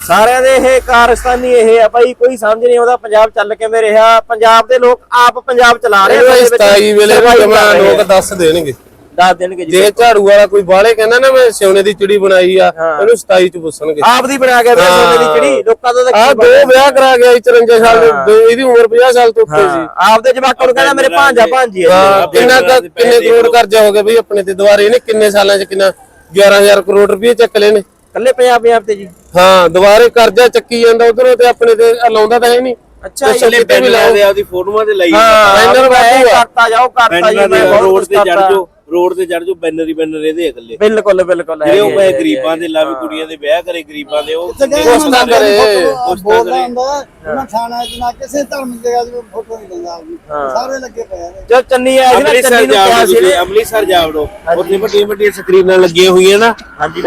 ਸਾਰਿਆਂ ਦੇ ਇਹ ਕਾਰਸਤਾਨੀ ਇਹ ਆ ਭਾਈ ਕੋਈ ਸਮਝ ਨਹੀਂ ਆਉਂਦਾ ਪੰਜਾਬ ਚੱਲ ਕਿਵੇਂ ਰਿਹਾ। ਪੰਜਾਬ ਦੇ ਲੋਕ ਆਪ ਪੰਜਾਬ ਚਲਾ ਰਹੇ ਇਹ ਉਹਦੇ ਵਿੱਚ। 27 ਵੇਲੇ ਵੀ survive ਜਮਾ ਲੋਕ ਆ। ਦੱਸ ਦੇਣਗੇ। ਦੱਸ ਦੇਣਗੇ ਜੀ ਜੇ ਝਾੜੂ ਵਾਲਾ ਕੋਈ ਬਾਲੇ ਕਹਿੰਦਾ ਨਾ ਮੈਂ ਸਿਉਣੇ ਦੀ ਚਿੜੀ ਬਣਾਈ ਆ ਇਹਨੂੰ 27 ਚ ਪੁੱਛਣਗੇ। ਆਪ ਦੀ ਬਣਾ ਕੇ ਵੇ ਸੋਨੇ ਦੀ ਚਿੜੀ ਲੋਕਾਂ ਦਾ ਤਾਂ ਆ ਕੀ ਦੋ ਵਿਆਹ ਕਰਾ ਗਿਆ ਸੀ 54 ਸਾਲ ਦੇ ਦੋ ਇਹਦੀ ਉਮਰ 50 ਸਾਲ ਤੋਂ ਉੱਤੇ ਸੀ। ਆਪ ਦੇ ਜਵਾਕਾਂ ਨੂੰ ਕਹਿੰਦਾ ਮੇਰੇ ਭਾਂਜਾ ਭਾਂਜੀ ਆ ਹਾਂ ਕਿੰਨਾ ਕੁ- ਕਿੰਨੇ ਕਰੋੜ ਕਰਜ਼ਾ ਹੋ ਗਿਆ ਬਈ ਆਪਣੇ ਤੇ ਦੁਬਾਰੇ ਇਹਨੇ ਕਿੰਨੇ ਸਾਲਾਂ ਚ ਕਿੰਨਾ 11000 ਕਰੋੜ ਰੁਪਏ ਚੱਕ ਲਏ ਨੇ। ਕੱਲੇ ਪੰਜਾਬ ਪੰਜਾਬ ਤੇ ਜੀ। ਹਾਂ ਦੁਬਾਰੇ ਕਰਜ਼ਾ ਚੱਕੀ ਜਾਂਦਾ ਉਧਰੋਂ ਤੇ ਆਪਣੇ ਤੇ ਲਾਉਂਦਾ ਤਾਂ ਹੈ ਨਹੀਂ। ਅੱਛਾ ਆਪਦੀ ਫੋਟੋਆਂ ਤੇ ਲਈ ਹਾਂ ਪੈਨਲ ਮੈਂ ਵਾਧੂ ਆ। ਕਰਤਾ ਜਾਓ ਕਰਤਾ ਜੀ ਮੈਂ ਬਹੁਤ ਰੋਡ ਕੁਛ ਤੇ ਚੜ ਕਰਤਾ। ਜਾਓ। ਰੋਡ ਤੇ ਚੜ ਜਾਓ ਬੈਨਰ ਹੀ ਬੈਨਰ ਇਹਦੇ ਇਕੱਲੇ। ਬਿਲਕੁਲ ਬਿਲਕੁਲ। ਜਿਹੜੇ ਉਹ ਹੈਗੇ, ਗਰੀਬਾਂ ਦੇ ਲਾਵੇ ਕੁੜੀਆਂ ਦੇ ਵਿਆਹ ਕਰੇ ਗਰੀਬਾਂ ਦੇ ਉਹ ਤਾਂ ਕਰੇ ਬੋਲਦਾ ਹੁੰਦਾ ਉਹਨਾਂ ਥਾਣਾ ਚ ਨਾ ਕਿਸੇ ਧਰਮ ਦੀ ਜਗ੍ਹਾ ਤੇ ਫੋਟੋ ਨਹੀਂ ਦਿੰਦਾ ਆਪਣੀ ਸਾਰੇ ਲੱਗੇ ਪਏ ਨੇ ਜੋ ਚੰਨੀ ਆਇਆ ਸੀ ਨਾ ਚੰਨੀ ਨੂੰ ਕਿਹਾ ਸੀ ਅੰਮ੍ਰਿਤਸਰ ਜਾਵੜੋ। ਉੱਥੇ ਵੱਡੀਆਂ ਵੱਡੀਆਂ ਸਕਰੀਨਾਂ ਲੱਗੀਆਂ ਹੋਈਆਂ ਨਾ।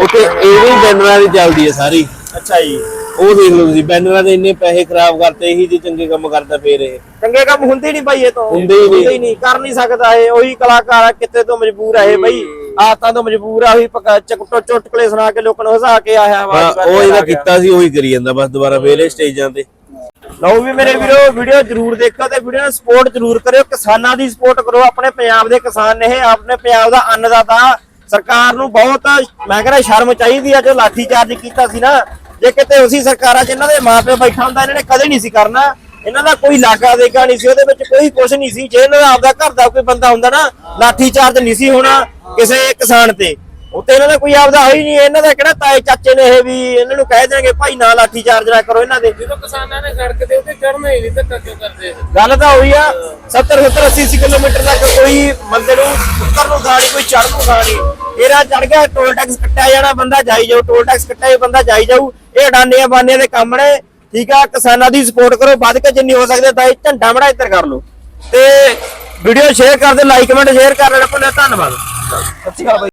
ਉੱਥੇ ਇਹ ਵੀ ਬੈਨਰਾਂ ਦੀ ਚੱਲਦੀ ਹੈ ਸਾਰੀ। ਅੱਛਾ ਜੀ। ਉਹ ਦੇਖ ਲਓ ਤੁਸੀਂ ਬੈਨਰਾਂ ਦੇ ਇੰਨੇ ਪੈਸੇ ਖਰਾਬ ਕਰਤੇ ਇਹੀ ਜੀ ਚੰਗੇ ਕੰਮ ਕਰਦਾ ਫੇਰ ਇਹ। ਚੰਗੇ ਕੰਮ ਹੁੰਦੇ ਨਹੀਂ ਬਾਈ ਇਹ ਤੋਂ ਹੁੰਦੇ ਹੀ ਨਹੀਂ। ਨਹੀਂ ਕਰ ਨਹੀਂ ਸਕਦਾ ਇਹ ਉਹੀ ਕਲਾਕਾਰ ਆ ਕਿਤੇ ਤੋਂ ਮਜਬੂਰ ਆ ਇਹ ਬਾਈ। ਆਤਾਂ ਤੋਂ ਮਜਬੂਰ ਆ ਉਹੀ ਪਕਾ ਚੁਟਕਲੇ ਸੁਣਾ ਕੇ ਲੋਕਾਂ ਨੂੰ ਹਸਾ ਕੇ ਆਇਆ ਆਵਾਜ਼ ਉਹ ਇਹਦਾ ਕੀਤਾ ਸੀ ਉਹੀ ਕਰੀ ਜਾਂਦਾ ਬਸ ਦੁਬਾਰਾ ਫੇਰ ਇਹ ਸਟੇਜਾਂ ਤੇ। ਲਓ ਵੀ ਮੇਰੇ ਵੀਰੋ ਵੀਡੀਓ ਜਰੂਰ ਦੇਖੋ ਤੇ ਵੀਡੀਓ ਨੂੰ ਸਪੋਰਟ ਜਰੂਰ ਕਰਿਓ ਕਿਸਾਨਾਂ ਦੀ ਸਪੋਰਟ ਕਰੋ ਆਪਣੇ ਪੰਜਾਬ ਦੇ ਕਿਸਾਨ ਨੇ ਇਹ ਆਪਣੇ ਪੰਜਾਬ ਦਾ ਅੰਨਦਾਤਾ। ਸਰਕਾਰ ਨੂੰ ਬਹੁਤ ਮੈਂ ਕਹਿੰਦਾ ਸ਼ਰਮ ਚਾਹੀਦੀ ਆ ਜੋ ਲਾਠੀ ਚਾਰਜ ਕੀਤਾ ਸੀ ਨਾ ਜੇ ਕਿਤੇ ਉਸੇ ਸਰਕਾਰਾਂ 'ਚ ਇਹਨਾਂ ਦੇ ਮਾਪੇ ਬੈਠਾ ਹੁੰਦਾ, ਇਹਨਾਂ ਨੇ ਕਦੇ ਨਹੀਂ ਸੀ ਕਰਨਾ। ਇਹਨਾਂ ਦਾ ਕੋਈ ਲਾਗਾ ਦੇਗਾ ਨਹੀਂ ਸੀ, ਉਹਦੇ ਵਿੱਚ ਕੋਈ ਕੁਝ ਨਹੀਂ ਸੀ। ਜੇ ਇਹਨਾਂ ਦਾ ਆਪਦਾ ਘਰ ਦਾ ਕੋਈ ਬੰਦਾ ਹੁੰਦਾ ਨਾ ਲਾਠੀ ਚਾਰਜ ਨਹੀਂ ਸੀ ਹੋਣਾ ਕਿਸੇ ਕਿਸਾਨ ਤੇ। ਉੱਤੇ ਇਹਨਾਂ ਦਾ ਕੋਈ ਆਪਦਾ ਹੈ ਹੀ ਨਹੀਂ ਇਹਨਾਂ ਦਾ ਕਿਹੜਾ ਤਾਏ ਚਾਚੇ ਨੇ ਇਹ ਵੀ ਇਹਨਾਂ ਨੂੰ ਕਹਿ ਦੇਣਗੇ ਭਾਈ ਨਾ ਲਾਠੀ ਚਾਰਜ ਨਾ ਕਰੋ ਇਹਨਾਂ ਦੇ। ਜਦੋਂ ਕਿਸਾਨਾਂ ਨੇ ਸੜਕ ਤੇ ਉੱਤੇ ਚੜਨਾ ਹੀ ਨਹੀਂ ਧੱਕਾ ਕਿਉਂ ਕਰਦੇ ਗੱਲ ਤਾਂ ਹੋਈ ਆ 70 70 80 80 ਕਿਲੋਮੀਟਰ ਤੱਕ ਕੋਈ ਬੰਦੇ ਨੂੰ ਉੱਤਰ ਨੂੰ ਖਾਣੀ ਕੋਈ ਚੜ੍ਹ ਨੂੰ ਖਾਣੀ। ਇਹਦਾ ਚੜ ਗਿਆ ਟੋਲ ਟੈਕਸ ਕੱਟਿਆ ਜਾਣਾ ਬੰਦਾ ਜਾਈ ਜਾਊ ਟੋਲ ਟੈਕਸ ਕੱਟਿਆ ਜਾਊ, ਬੰਦਾ ਜਾਈ ਜਾਊ। ਇਹ ਅਡਾਨੀਆਂ ਬਾਨੀਆਂ ਦੇ ਕੰਮ ਨੇ। ਠੀਕ ਆ ਕਿਸਾਨਾਂ ਦੀ ਸਪੋਰਟ ਕਰੋ ਵੱਧ ਕੇ ਜਿੰਨੀ ਹੋ ਸਕਦੀ ਤਾਂ ਇਹ ਝੰਡਾ ਬੜਾ ਇੱਧਰ ਕਰ ਲਓ। ਤੇ ਵੀਡੀਓ ਸ਼ੇਅਰ ਕਰ ਲਾਈਕ ਕਮੈਂਟ ਸ਼ੇਅਰ ਕਰ ਲੈਣਾ ਧੰਨਵਾਦ। ਸਤਿ ਸ਼੍ਰੀ ਅਕਾਲ ਬਾਈ।